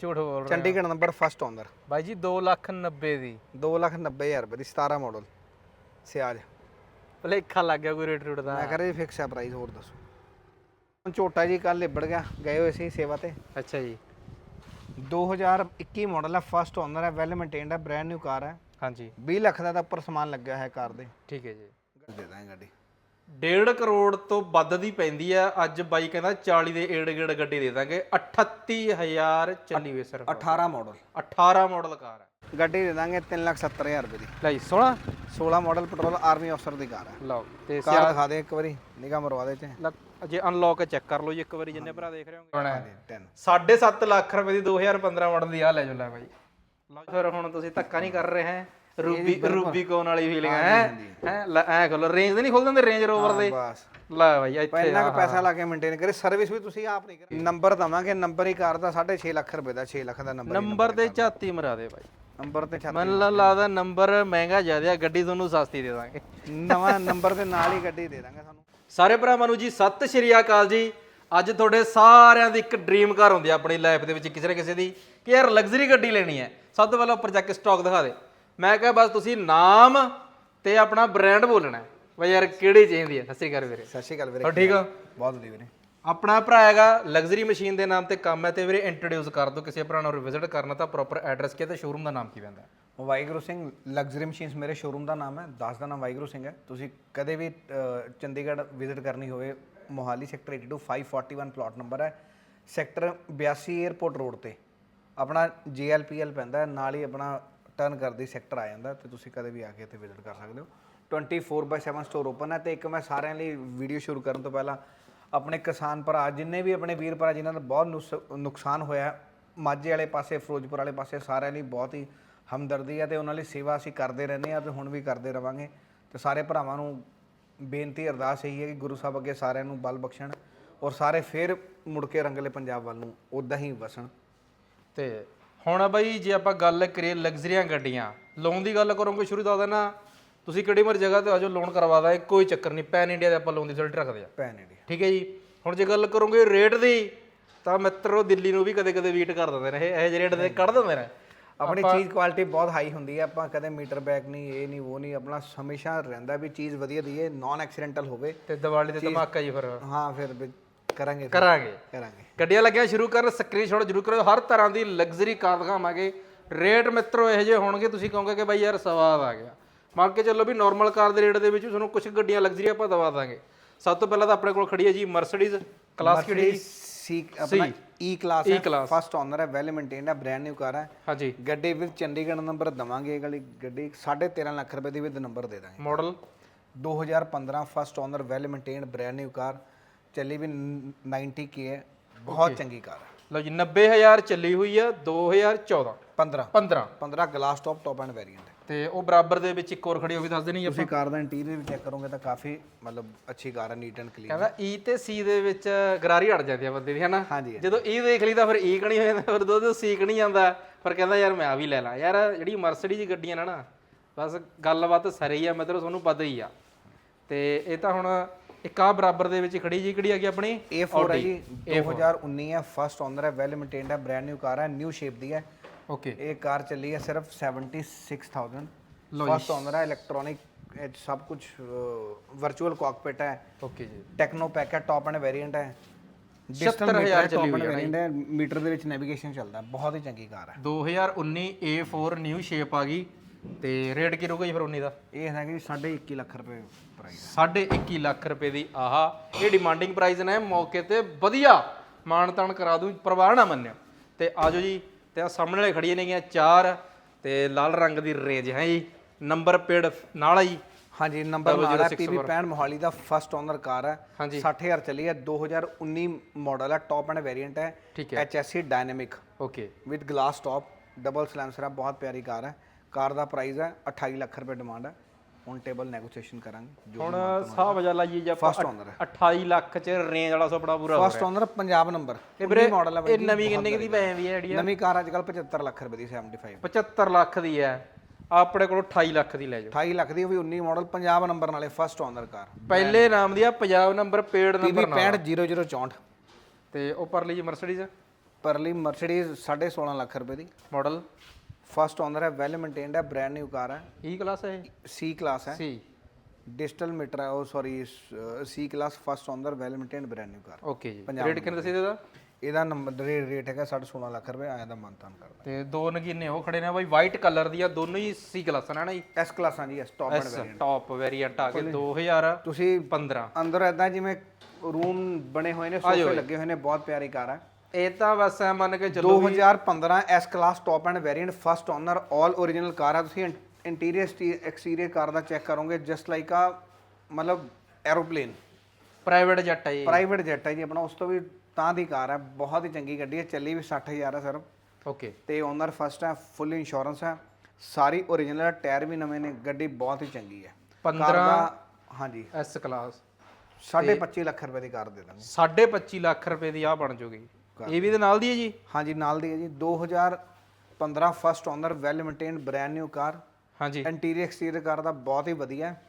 ਝੂਠ ਬੋਲ ਰਿਹਾ। ਚੰਡੀਗੜ੍ਹ ਨੰਬਰ ਫਸਟ ਓਨਰ ਬਾਈ ਜੀ 2 ਲੱਖ 90 ਦੀ। 290000 ਰੁਪਏ ਦੀ 17 ਮਾਡਲ ਸਿਆਜ ਭਲੇਖਾ ਲੱਗ ਗਿਆ ਕੋਈ ਰੇਟ ਰੂਟ ਦਾ। ਮੈਂ ਕਹ ਰਿਹਾ ਫਿਕਸ ਹੈ ਪ੍ਰਾਈਸ ਹੋਰ ਦੱਸੋ। ਹੁਣ ਝੋਟਾ ਜੀ ਕੱਲ ਲਿਬੜ ਗਿਆ ਗਏ ਹੋਏ ਸੀ ਸੇਵਾ ਤੇ। ਅੱਛਾ ਜੀ। 2021 ਮਾਡਲ ਹੈ ਫਸਟ ਓਨਰ ਹੈ ਵੈਲ ਮੇਨਟੇਨਡ ਹੈ ਬ੍ਰਾਂਡ ਨਿਊ ਕਾਰ ਹੈ ਹਾਂਜੀ। 20 ਲੱਖ ਦਾ ਤਾਂ ਉੱਪਰ ਸਮਾਨ ਲੱਗਿਆ ਹੈ ਕਾਰ ਦੇ। ਠੀਕ ਹੈ ਜੀ। ਦੇ ਦਾਂਗੇ ਗੱਡੀ। 1.5 ਕਰੋੜ ਤੋਂ ਵੱਧ ਦੀ ਪੈਂਦੀ ਆ। ਅੱਜ ਬਾਈ ਕਹਿੰਦਾ 40 ਦੇ ਏੜ ਗੇੜ ਗੱਡੀ ਦੇ ਦਾਂਗੇ। 38000 ਚੱਲੀ ਵੇ ਸਿਰਫ। 18 ਮਾਡਲ 18 ਮਾਡਲ ਕਾਰ ਹੈ ਗੱਡੀ ਦੇ ਦਾਂਗੇ 370000 ਰੁਪਏ ਦੀ। ਲੈ ਜੀ 16 16 ਮਾਡਲ ਪੈਟਰੋਲ ਆਰਮੀ ਅਫਸਰ ਦੀ ਕਾਰ ਹੈ ਲਓ ਤੇ ਕਾਰ ਦਿਖਾ ਦੇ ਇੱਕ ਵਾਰੀ ਨਿਗਾਹ ਮਰਵਾ ਦੇ ਚ ਜੇ ਅਨਲੌਕ ਚੈੱਕ ਕਰ ਲਓ ਜੀ ਇੱਕ ਵਾਰੀ ਜਿੰਨੇ ਭਰਾ ਦੇਖ ਰਹੇ ਹੋਗੇ 10 7.5 ਲੱਖ ਰੁਪਏ ਦੀ 2015 ਮਾਡਲ ਦੀ ਆ ਲੈ ਜੋ ਲੈ ਬਾਈ। ਲਓ ਫਿਰ ਹੁਣ ਤੁਸੀਂ ਧੱਕਾ ਨਹੀਂ ਕਰ ਰਹੇ ਹੈ। ਰੂਬੀ ਰੂਬੀ ਕੋਨ ਵਾਲੀ ਫੀਲਿੰਗ ਹੈ ਹੈ ਐ ਖੋਲੋ ਰੇਂਜ ਨਹੀਂ ਖੋਲ ਦਿੰਦੇ ਰੇਂਜ ਰੋਵਰ ਦੇ? ਬਸ। ਲੈ ਬਾਈ ਇੱਥੇ ਇੰਨਾ ਕੁ ਪੈਸਾ ਲਾ ਕੇ ਮੇਨਟੇਨ ਕਰੇ ਸਰਵਿਸ ਵੀ ਤੁਸੀਂ ਆਪ ਨਹੀਂ ਕਰੇ। ਨੰਬਰ ਦਵਾਂਗੇ ਨੰਬਰ ਹੀ ਕਾਰ ਦਾ 6.5 ਲੱਖ ਰੁਪਏ ਦਾ 6 ਲੱਖ ਦਾ ਨੰਬਰ ਨੰਬਰ ਤੇ ਝਾਤੀ ਮਰਾ ਦੇ ਬਾਈ। ਨੰਬਰ ਤੇ ਛੱਤ ਮੈਨੂੰ ਲੱਗਦਾ ਨੰਬਰ ਮਹਿੰਗਾ ਜ਼ਿਆਦਾ ਗੱਡੀ ਤੁਹਾਨੂੰ ਸਸਤੀ ਦੇ ਦਾਂਗੇ। ਨਵਾਂ ਨੰਬਰ ਦੇ ਨਾਲ ਹੀ ਗੱਡੀ ਦੇ ਦਾਂਗੇ ਤੁਹਾਨੂੰ। ਸਾਰੇ ਭਰਾਵਾਂ ਨੂੰ ਜੀ ਸਤਿ ਸ਼੍ਰੀ ਅਕਾਲ ਜੀ। ਅੱਜ ਤੁਹਾਡੇ ਸਾਰਿਆਂ ਦੀ ਇੱਕ ਡ੍ਰੀਮ ਕਾਰ ਹੁੰਦੀ ਆ ਆਪਣੀ ਲਾਈਫ ਦੇ ਵਿੱਚ ਕਿਸੇ ਨਾ ਕਿਸੇ ਦੀ ਕਿ ਯਾਰ ਲਗਜ਼ਰੀ ਗੱਡੀ ਲੈਣੀ ਹੈ। ਸਭ ਤੋਂ ਪਹਿਲਾਂ ਉੱਪਰ ਜਾ ਕੇ ਸਟਾਕ ਦਿਖਾ ਦੇ। ਮੈਂ ਕਿਹਾ ਬਸ ਤੁਸੀਂ ਨਾਮ ਤੇ ਆਪਣਾ ਬ੍ਰਾਂਡ ਬੋਲਣਾ ਹੈ। ਬਈ ਯਾਰ ਕਿਹੜੀ ਚਾਹੀਦੀ ਹੈ? ਸਤਿ ਸ਼੍ਰੀ ਅਕਾਲ ਵੀਰੇ। ਸਤਿ ਸ਼੍ਰੀ ਅਕਾਲ ਵੀਰੇ ਹੋ ਠੀਕ ਹੋ? ਬਹੁਤ ਵਧੀਆ ਵੀਰੇ। ਆਪਣਾ ਭਰਾ ਹੈਗਾ ਲਗਜ਼ਰੀ ਮਸ਼ੀਨ ਦੇ ਨਾਮ ਤੇ ਕੰਮ ਹੈ ਤੇ ਵੀਰੇ ਇੰਟਰੋਡਿਊਸ ਕਰ ਦਿਓ ਕਿਸੇ ਭਰਾ ਨੂੰ ਵਿਜ਼ਿਟ ਕਰਨਾ ਤਾਂ ਪ੍ਰੋਪਰ ਐਡਰੈਸ ਕੀ ਹੈ ਤੇ ਸ਼ੋਰੂਮ ਦਾ ਨਾਮ ਕੀ ਪੈਂਦਾ ਵਾਹਿਗੁਰੂ ਸਿੰਘ ਲਗਜ਼ਰੀ ਮਸ਼ੀਨਸ ਮੇਰੇ ਸ਼ੋਰੂਮ ਦਾ ਨਾਮ ਹੈ ਦਾਸ ਦਾ ਨਾਮ ਵਾਹਿਗੁਰੂ ਸਿੰਘ ਹੈ। ਤੁਸੀਂ ਕਦੇ ਵੀ ਅ, ਚੰਡੀਗੜ੍ਹ ਵਿਜ਼ਿਟ ਕਰਨੀ ਹੋਵੇ ਮੋਹਾਲੀ ਸੈਕਟਰ 82 541 ਪਲਾਟ ਨੰਬਰ ਹੈ। ਸੈਕਟਰ 82 에ਅਰਪੋਰਟ ਰੋਡ ਤੇ। ਆਪਣਾ ਜੀਐਲਪੀਐਲ ਪੈਂਦਾ ਹੈ, ਨਾਲ ਹੀ ਆਪਣਾ ਟਰਨ ਕਰਦੀ ਸੈਕਟਰ ਆ ਜਾਂਦਾ ਤੇ ਤੁਸੀਂ ਕਦੇ ਵੀ ਆ ਕੇ ਇੱਥੇ ਵਿਜ਼ਿਟ ਕਰ ਸਕਦੇ ਹੋ। 24/7 ਸਟੋਰ ਓਪਨ ਹੈ ਤੇ ਇੱਕ ਮੈਂ ਸਾਰਿਆਂ ਲਈ ਵੀਡੀਓ ਸ਼ੁਰੂ ਕਰਨ ਤੋਂ ਪਹਿਲਾਂ ਆਪਣੇ ਕਿਸਾਨ ਭਰਾ, ਜਿੰਨੇ ਵੀ ਆਪਣੇ ਵੀਰ ਭਰਾ, ਜਿਨ੍ਹਾਂ ਦਾ ਬਹੁਤ ਨੁਕਸ- ਨੁਕਸਾਨ ਹੋਇਆ ਮਾਝੇ ਵਾਲੇ ਪਾਸੇ, ਫਿਰੋਜ਼ਪੁਰ ਵਾਲੇ ਪਾਸੇ ਸਾਰਿਆਂ ਲਈ ਬਹੁਤ ਹੀ ਹਮਦਰਦੀ ਹੈ ਤੇ ਉਹਨਾਂ ਲਈ ਸੇਵਾ ਅਸੀਂ ਕਰਦੇ ਰਹਿੰਦੇ ਆ ਤੇ ਹੁਣ ਵੀ ਕਰਦੇ ਰਵਾਂਗੇ। ਤੇ ਸਾਰੇ ਭਰਾਵਾਂ ਨੂੰ ਬੇਨਤੀ, ਅਰਦਾਸ ਇਹੀ ਹੈ ਕਿ ਗੁਰੂ ਸਾਹਿਬ ਅੱਗੇ ਸਾਰਿਆਂ ਨੂੰ ਬਲ ਬਖਸ਼ਣ ਔਰ ਸਾਰੇ ਫੇਰ ਮੁੜ ਕੇ ਰੰਗਲੇ ਪੰਜਾਬ ਵੱਲ ਨੂੰ ਉਦਾਂ ਹੀ ਵਸਣ। ਤੇ ਹੁਣ ਬਈ ਜੇ ਆਪਾਂ ਗੱਲ ਕਰੀਏ ਲਗਜ਼ਰੀਆਂ ਗੱਡੀਆਂ ਲੋਨ ਦੀ ਗੱਲ ਕਰੋਗੇ ਸ਼ੁਰੂ ਤੋਂ ਦੇਣਾ ਤੁਸੀਂ ਕਿਹੜੀ ਮਰ ਜਗ੍ਹਾ ਤੇ ਆਜੋ ਲੋਨ ਕਰਵਾ ਦਾਂਗੇ ਕੋਈ ਚੱਕਰ ਨਹੀਂ ਪੈਨ ਇੰਡੀਆ ਦੇ ਆਪਾਂ ਲੋਨ ਦੀ ਫੈਸਿਲਿਟੀ ਰੱਖਦੇ ਆ ਪੈਨ ਇੰਡੀਆ ਠੀਕ ਹੈ ਜੀ? ਹੁਣ ਜੇ ਗੱਲ ਕਰੋਗੇ ਰੇਟ ਦੀ ਤਾਂ ਮਿੱਤਰੋ ਦਿੱਲੀ ਨੂੰ ਵੀ ਕਦੇ ਕਦੇ ਵੀਟ ਕਰ ਦਿੰਦੇ ਨੇ ਇਹ ਇਹ ਰੇਟ ਦੇ ਕੱਢ ਦਿੰਦੇ ਨੇ। ਆਪਣੀ ਚੀਜ਼ ਕੁਆਲਿਟੀ ਬਹੁਤ ਹਾਈ ਹੁੰਦੀ ਹੈ ਆਪਾਂ ਕਦੇ ਮੀਟਰ ਬੈਕ ਨਹੀਂ ਇਹ ਨਹੀਂ ਉਹ ਨਹੀਂ ਆਪਣਾ ਹਮੇਸ਼ਾ ਰਹਿੰਦਾ ਵੀ ਚੀਜ਼ ਵਧੀਆ ਦੀ ਹੈ ਨਾਨ ਐਕਸੀਡੈਂਟਲ ਹੋਵੇ। ਤੇ ਦੀਵਾਲੀ ਤੇ ਧਮਾਕਾ ਜੀ ਫਿਰ। ਹਾਂ ਫਿਰ ਕਰਾਂਗੇ ਕਰਾਂਗੇ। ਕਰਾਂਗੇ। ਗੱਡੀਆਂ ਲੱਗੀਆਂ ਸ਼ੁਰੂ ਕਰਨ ਸਕਰੀਨਸ਼ਾਟ ਜ਼ਰੂਰ ਕਰੋ ਹਰ ਤਰ੍ਹਾਂ ਦੀ ਲਗਜ਼ਰੀ ਕਾਰ ਦਿਖਾਵਾਂਗੇ। ਰੇਟ ਮਿੱਤਰੋ ਇਹੋ ਜਿਹੇ ਹੋਣਗੇ ਤੁਸੀਂ ਕਹੋਗੇ ਕਿ ਬਾਈ ਯਾਰ ਸਵਾਦ ਆ ਗਿਆ। ਮੰਨ ਕੇ ਚੱਲੋ ਵੀ ਨਾਰਮਲ ਕਾਰ ਦੇ ਰੇਟ ਦੇ ਵਿੱਚ ਤੁਹਾਨੂੰ ਕੁਝ ਗੱਡੀਆਂ ਲਗਜ਼ਰੀ ਆਪਾਂ ਦਵਾ ਦਾਂਗੇ। ਸਭ ਤੋਂ ਪਹਿਲਾਂ ਤਾਂ ਆਪਣੇ ਕੋਲ ਖੜੀ ਹੈ ਜੀ ਮਰਸੀਡੀਜ਼ ਕਲਾਸ ਕਿਹੜੀ ਸੀ ਆਪਣਾ ਈ ਕਲਾਸ ਹੈ। E-class। ਫਸਟ ਓਨਰ ਹੈ ਵੈਲ ਮੇਨਟੇਨਡ ਹੈ ਬ੍ਰਾਂਡ ਨਿਊ ਕਾਰ ਹੈ। ਹਾਂਜੀ। ਗੱਡੀ ਵਿੱਚ ਚੰਡੀਗੜ੍ਹ ਨੰਬਰ ਦਵਾਂਗੇ ਇਹ ਵਾਲੀ ਗੱਡੀ 13.5 ਲੱਖ ਰੁਪਏ ਦੀ ਵਿਦ ਨੰਬਰ ਦੇ ਦਾਂਗੇ। Model 2015 first owner well maintained brand new car ਚੱਲੀ ਵੀ 90 ਕੀ ਹੈ। ਬਹੁਤ ਚੰਗੀ ਕਾਰ ਹੈ। ਲਓ ਜੀ 90000 ਚੱਲੀ ਹੋਈ ਆ 2014 15 15 15 glass top top end variant ਤੇ ਉਹ ਬਰਾਬਰ ਦੇ ਵਿੱਚ ਇੱਕ ਹੋਰ ਖੜੀ ਉਹ ਵੀ ਦੱਸ ਦੇਣੀ ਤੁਸੀਂ ਕਾਰ ਦਾ ਇੰਟੀਰੀਅਰ ਵੀ ਚੈੱਕ ਕਰੋਗੇ ਤਾਂ ਕਾਫੀ ਮਤਲਬ ਅੱਛੀ ਕਾਰ ਹੈ ਨੀਟ ਐਂਡ ਕਲੀਨ ਕਹਿੰਦਾ ਈ ਤੇ ਸੀ ਦੇ ਵਿੱਚ ਗਰਾਰੀ ਅੜ ਜਾਂਦੀ ਆ ਬੰਦੇ ਦੀ ਹਨਾ? ਹਾਂਜੀ ਜਦੋਂ ਈ ਦੇਖ ਲਈ ਤਾਂ ਫਿਰ ਈ ਕਣੀ ਹੋ ਜਾਂਦਾ ਫਿਰ ਦੋ ਸੀ ਕਣੀ ਜਾਂਦਾ। ਪਰ ਕਹਿੰਦਾ ਯਾਰ ਮੈਂ ਆ ਵੀ ਲੈ ਲਾਂ। ਯਾਰ ਜਿਹੜੀ ਮਰਸੀਡੀਜ਼ ਗੱਡੀਆਂ ਨੇ ਨਾ ਬਸ ਗੱਲਬਾਤ ਸਰੀ ਆ ਮਤਲਬ ਤੁਹਾਨੂੰ ਪਤਾ ਹੀ ਆ। ਤੇ ਇਹ ਤਾਂ ਹੁਣ ਇੱਕ ਆ ਬਰਾਬਰ ਦੇ ਵਿੱਚ ਖੜੀ ਜੀ ਕਿਹੜੀ ਆ ਗਈ ਆਪਣੀ? A4 ਹੈ ਜੀ। 2019 ਹੈ ਫਸਟ ਓਨਰ ਹੈ ਵੈਲ ਮੇਨਟੇਨਡ ਹੈ ਬ੍ਰਾਂਡ ਨਿਊ ਕਾਰ ਹੈ ਨਿਊ ਸ਼ੇਪ ਦੀ ਹੈ। ਓਕੇ ਇਹ ਕਾਰ ਚੱਲੀ ਹੈ ਸਿਰਫ 76000 ਫਸਟ ਓਨਰ ਹੈ ਇਲੈਕਟ੍ਰੋਨਿਕ ਸਭ ਕੁਝ ਵਰਚੁਅਲ ਕਾਕਪਿਟ ਹੈ। ਓਕੇ ਜੀ। ਟੈਕਨੋ ਪੈਕ ਹੈ ਟਾਪ ਐਂਡ ਵੇਰੀਐਂਟ ਹੈ। 76000 ਚੱਲੀ ਹੋਈ ਹੈ ਮੀਟਰ ਦੇ ਵਿੱਚ ਨੈਵੀਗੇਸ਼ਨ ਚੱਲਦਾ ਬਹੁਤ ਹੀ ਚੰਗੀ ਕਾਰ ਹੈ। 2019 A4 ਨਿਊ ਸ਼ੇਪ ਆ ਗਈ। ਤੇ ਰੇਟ ਕੀ ਰਹੂਗਾ ਜੀ ਫਿਰ 19 ਦਾ? ਇਹ ਹੈਗਾ ਜੀ 21.5 ਲੱਖ ਰੁਪਏ। ਪ੍ਰਾਈਸ ਸਾਢੇ 21 ਲੱਖ ਰੁਪਏ ਦੀ ਆਹ ਇਹ ਡਿਮਾਂਡਿੰਗ ਪ੍ਰਾਈਸ ਨੇ ਮੌਕੇ ਤੇ ਵਧੀਆ ਮਾਨਤਾਨ ਕਰਾ ਦੂੰ ਪ੍ਰਵਾਹ ਨਾ ਮੰਨਿਓ। ਤੇ ਆਜੋ ਜੀ ਤੇ ਆ ਸਾਹਮਣੇ ਵਾਲੇ ਖੜੀਆਂ ਨੇਗੀਆਂ ਚਾਰ ਤੇ ਲਾਲ ਰੰਗ ਦੀ ਰੇਂਜ ਹੈ ਜੀ। ਨੰਬਰ ਪਲੇਟ ਨਾਲ ਆ ਜੀ। ਹਾਂਜੀ ਨੰਬਰ ਨਾਲ ਹੈ ਪੀਬੀ 65 ਮੋਹਾਲੀ ਦਾ ਫਸਟ ਓਨਰ ਕਾਰ ਹੈ। ਹਾਂਜੀ। 60000 ਚੱਲੀ ਹੈ 2019 ਮਾਡਲ ਹੈ ਟਾਪ ਐਂਡ ਵੇਰੀਐਂਟ ਹੈ। HSC dynamic okay with glass top double silencer ਹੈ ਬਹੁਤ ਪਿਆਰੀ ਕਾਰ ਹੈ। ਕਾਰ ਦਾ ਪ੍ਰਾਈਸ ਹੈ 28 ਲੱਖ ਰੁਪਏ ਡਿਮਾਂਡ ਹੈ। ਔਨ ਟੇਬਲ ਨੈਗੋਸ਼ੀਏਸ਼ਨ ਕਰਾਂਗੇ ਜੋ ਹੁਣ ਸਾਹ ਵਜਾ ਲਾਈਏ ਜੇ ਆਪਾਂ ਫਸਟ ਓਨਰ ਹੈ। 28 ਲੱਖ ਚ ਰੇਂਜ ਵਾਲਾ ਸੁਪਨਾ ਪੂਰਾ ਹੋ ਫਸਟ ਓਨਰ ਪੰਜਾਬ ਨੰਬਰ ਇਹ ਵੀਰੇ ਮਾਡਲ ਹੈ ਇਹ ਨਵੀਂ ਕਿੰਨੇ ਦੀ ਪੈ ਜਾਂਦੀ ਹੈ ਜਿਹੜੀ ਨਵੀਂ ਕਾਰ ਅੱਜ ਕੱਲ 75 ਲੱਖ ਰੁਪਏ ਦੀ 75 75 ਲੱਖ ਦੀ ਹੈ। ਆਪਣੇ ਕੋਲ 28 ਲੱਖ ਦੀ ਲੈ ਜਾਓ। 28 ਲੱਖ ਦੀ ਉਹ ਵੀ 19 ਮਾਡਲ ਪੰਜਾਬ ਨੰਬਰ ਨਾਲੇ ਫਸਟ ਓਨਰ ਕਾਰ। ਪਹਿਲੇ ਨਾਮ ਦੀ ਆ ਪੰਜਾਬ ਨੰਬਰ ਪੇਡ ਨੰਬਰ ਨਾਲ। 650064 ਤੇ ਉਹ ਪਰਲੀ ਜੀ ਮਰਸੀਡੀਜ਼ ਪਰਲੀ ਮਰਸੀਡੀਜ਼ 16.5 ਲੱਖ ਰੁਪਏ ਦੀ। ਮਾਡਲ ਫਸਟ ਓਨਰ ਹੈ ਵੈਲ ਮੇਨਟੇਨਡ ਹੈ ਬ੍ਰਾਂਡ ਨਿਊ ਕਾਰ ਹੈ ਈ ਕਲਾਸ ਹੈ ਸੀ ਕਲਾਸ ਹੈ ਸੀ ਡਿਜੀਟਲ ਮੀਟਰ ਹੈ ਉਹ sorry C class first owner well maintained brand new car okay ਜੀ ਰੇਟ ਕਿੰਨੇ ਦੱਸੀ ਇਹਦਾ ਇਹਦਾ ਨੰਬਰ ਰੇਟ ਹੈਗਾ 16.5 ਲੱਖ ਰੁਪਏ ਆਇਆ ਦਾ ਮੰਤਾਨ ਕਰਦਾ। ਤੇ ਦੋ ਨਗੀਨੇ ਉਹ ਖੜੇ ਨੇ ਬਾਈ ਵਾਈਟ ਕਲਰ ਦੀਆਂ ਦੋਨੋਂ ਹੀ ਸੀ ਕਲਾਸਾਂ ਨੇ ਨਾ ਜੀ? ਐਸ ਕਲਾਸਾਂ ਜੀ S top S top variant ਆ ਕੇ 2015 ਤੁਸੀਂ ਅੰਦਰ ਐਦਾਂ ਜਿਵੇਂ ਰੂਮ ਬਣੇ ਹੋਏ ਨੇ ਸੋਫੇ ਲੱਗੇ ਹੋਏ ਨੇ ਬਹੁਤ ਪਿਆਰੀ ਕਾਰ ਹੈ ਇਹ ਤਾਂ ਬਸ ਐ ਮੰਨ ਕੇ ਚੱਲੋ 2015 S class top end variant first owner 올 origignal car ਹੈ ਤੁਸੀਂ ਇੰਟੀਰੀਅਰ ਐਕਸਟੀਰੀਅਰ ਕਾਰ ਦਾ ਚੈੱਕ ਕਰੋਗੇ ਜਸਟ ਲਾਈਕ ਆ ਮਤਲਬ ਐਰੋਪਲੇਨ ਪ੍ਰਾਈਵੇਟ ਜੱਟ ਹੈ ਜੀ। ਪ੍ਰਾਈਵੇਟ ਜੈਟ ਹੈ ਜੀ ਆਪਣਾ ਉਸ ਤੋਂ ਵੀ ਤਾਂ ਦੀ ਕਾਰ ਹੈ ਬਹੁਤ ਹੀ ਚੰਗੀ ਗੱਡੀ ਹੈ ਚੱਲੀ ਵੀ 60000 ਹੈ ਸਰ ਓਕੇ ਤੇ ਓਨਰ ਫਸਟ ਹੈ ਫੁੱਲ ਇੰਸ਼ੋਰੈਂਸ ਹੈ ਸਾਰੀ origignal ਹੈ ਟਾਇਰ ਵੀ ਨਵੇਂ ਨੇ ਗੱਡੀ ਬਹੁਤ ਹੀ ਚੰਗੀ ਹੈ 15 ਹਾਂਜੀ। ਐਸ ਕਲਾਸ 25.5 ਲੱਖ ਰੁਪਏ ਦੀ ਕਾਰ ਦੇ ਦਾਂਗੇ। 25 ਲੱਖ ਰੁਪਏ ਦੀ ਆ ਬਣ ਜੂਗੀ। ਇਹ ਵੀ ਦੇ ਨਾਲ ਦੀ ਹੈ ਜੀ? ਹਾਂਜੀ ਨਾਲ ਦੀ ਹੈ ਜੀ। 2015 first owner well maintained brand new car ਹਾਂਜੀ। ਇੰਟੀਰੀਅਰ ਐਕਸਟੀਰੀਅਰ ਕਾਰ ਦਾ ਬਹੁਤ ਹੀ ਵਧੀਆ ਹੈ।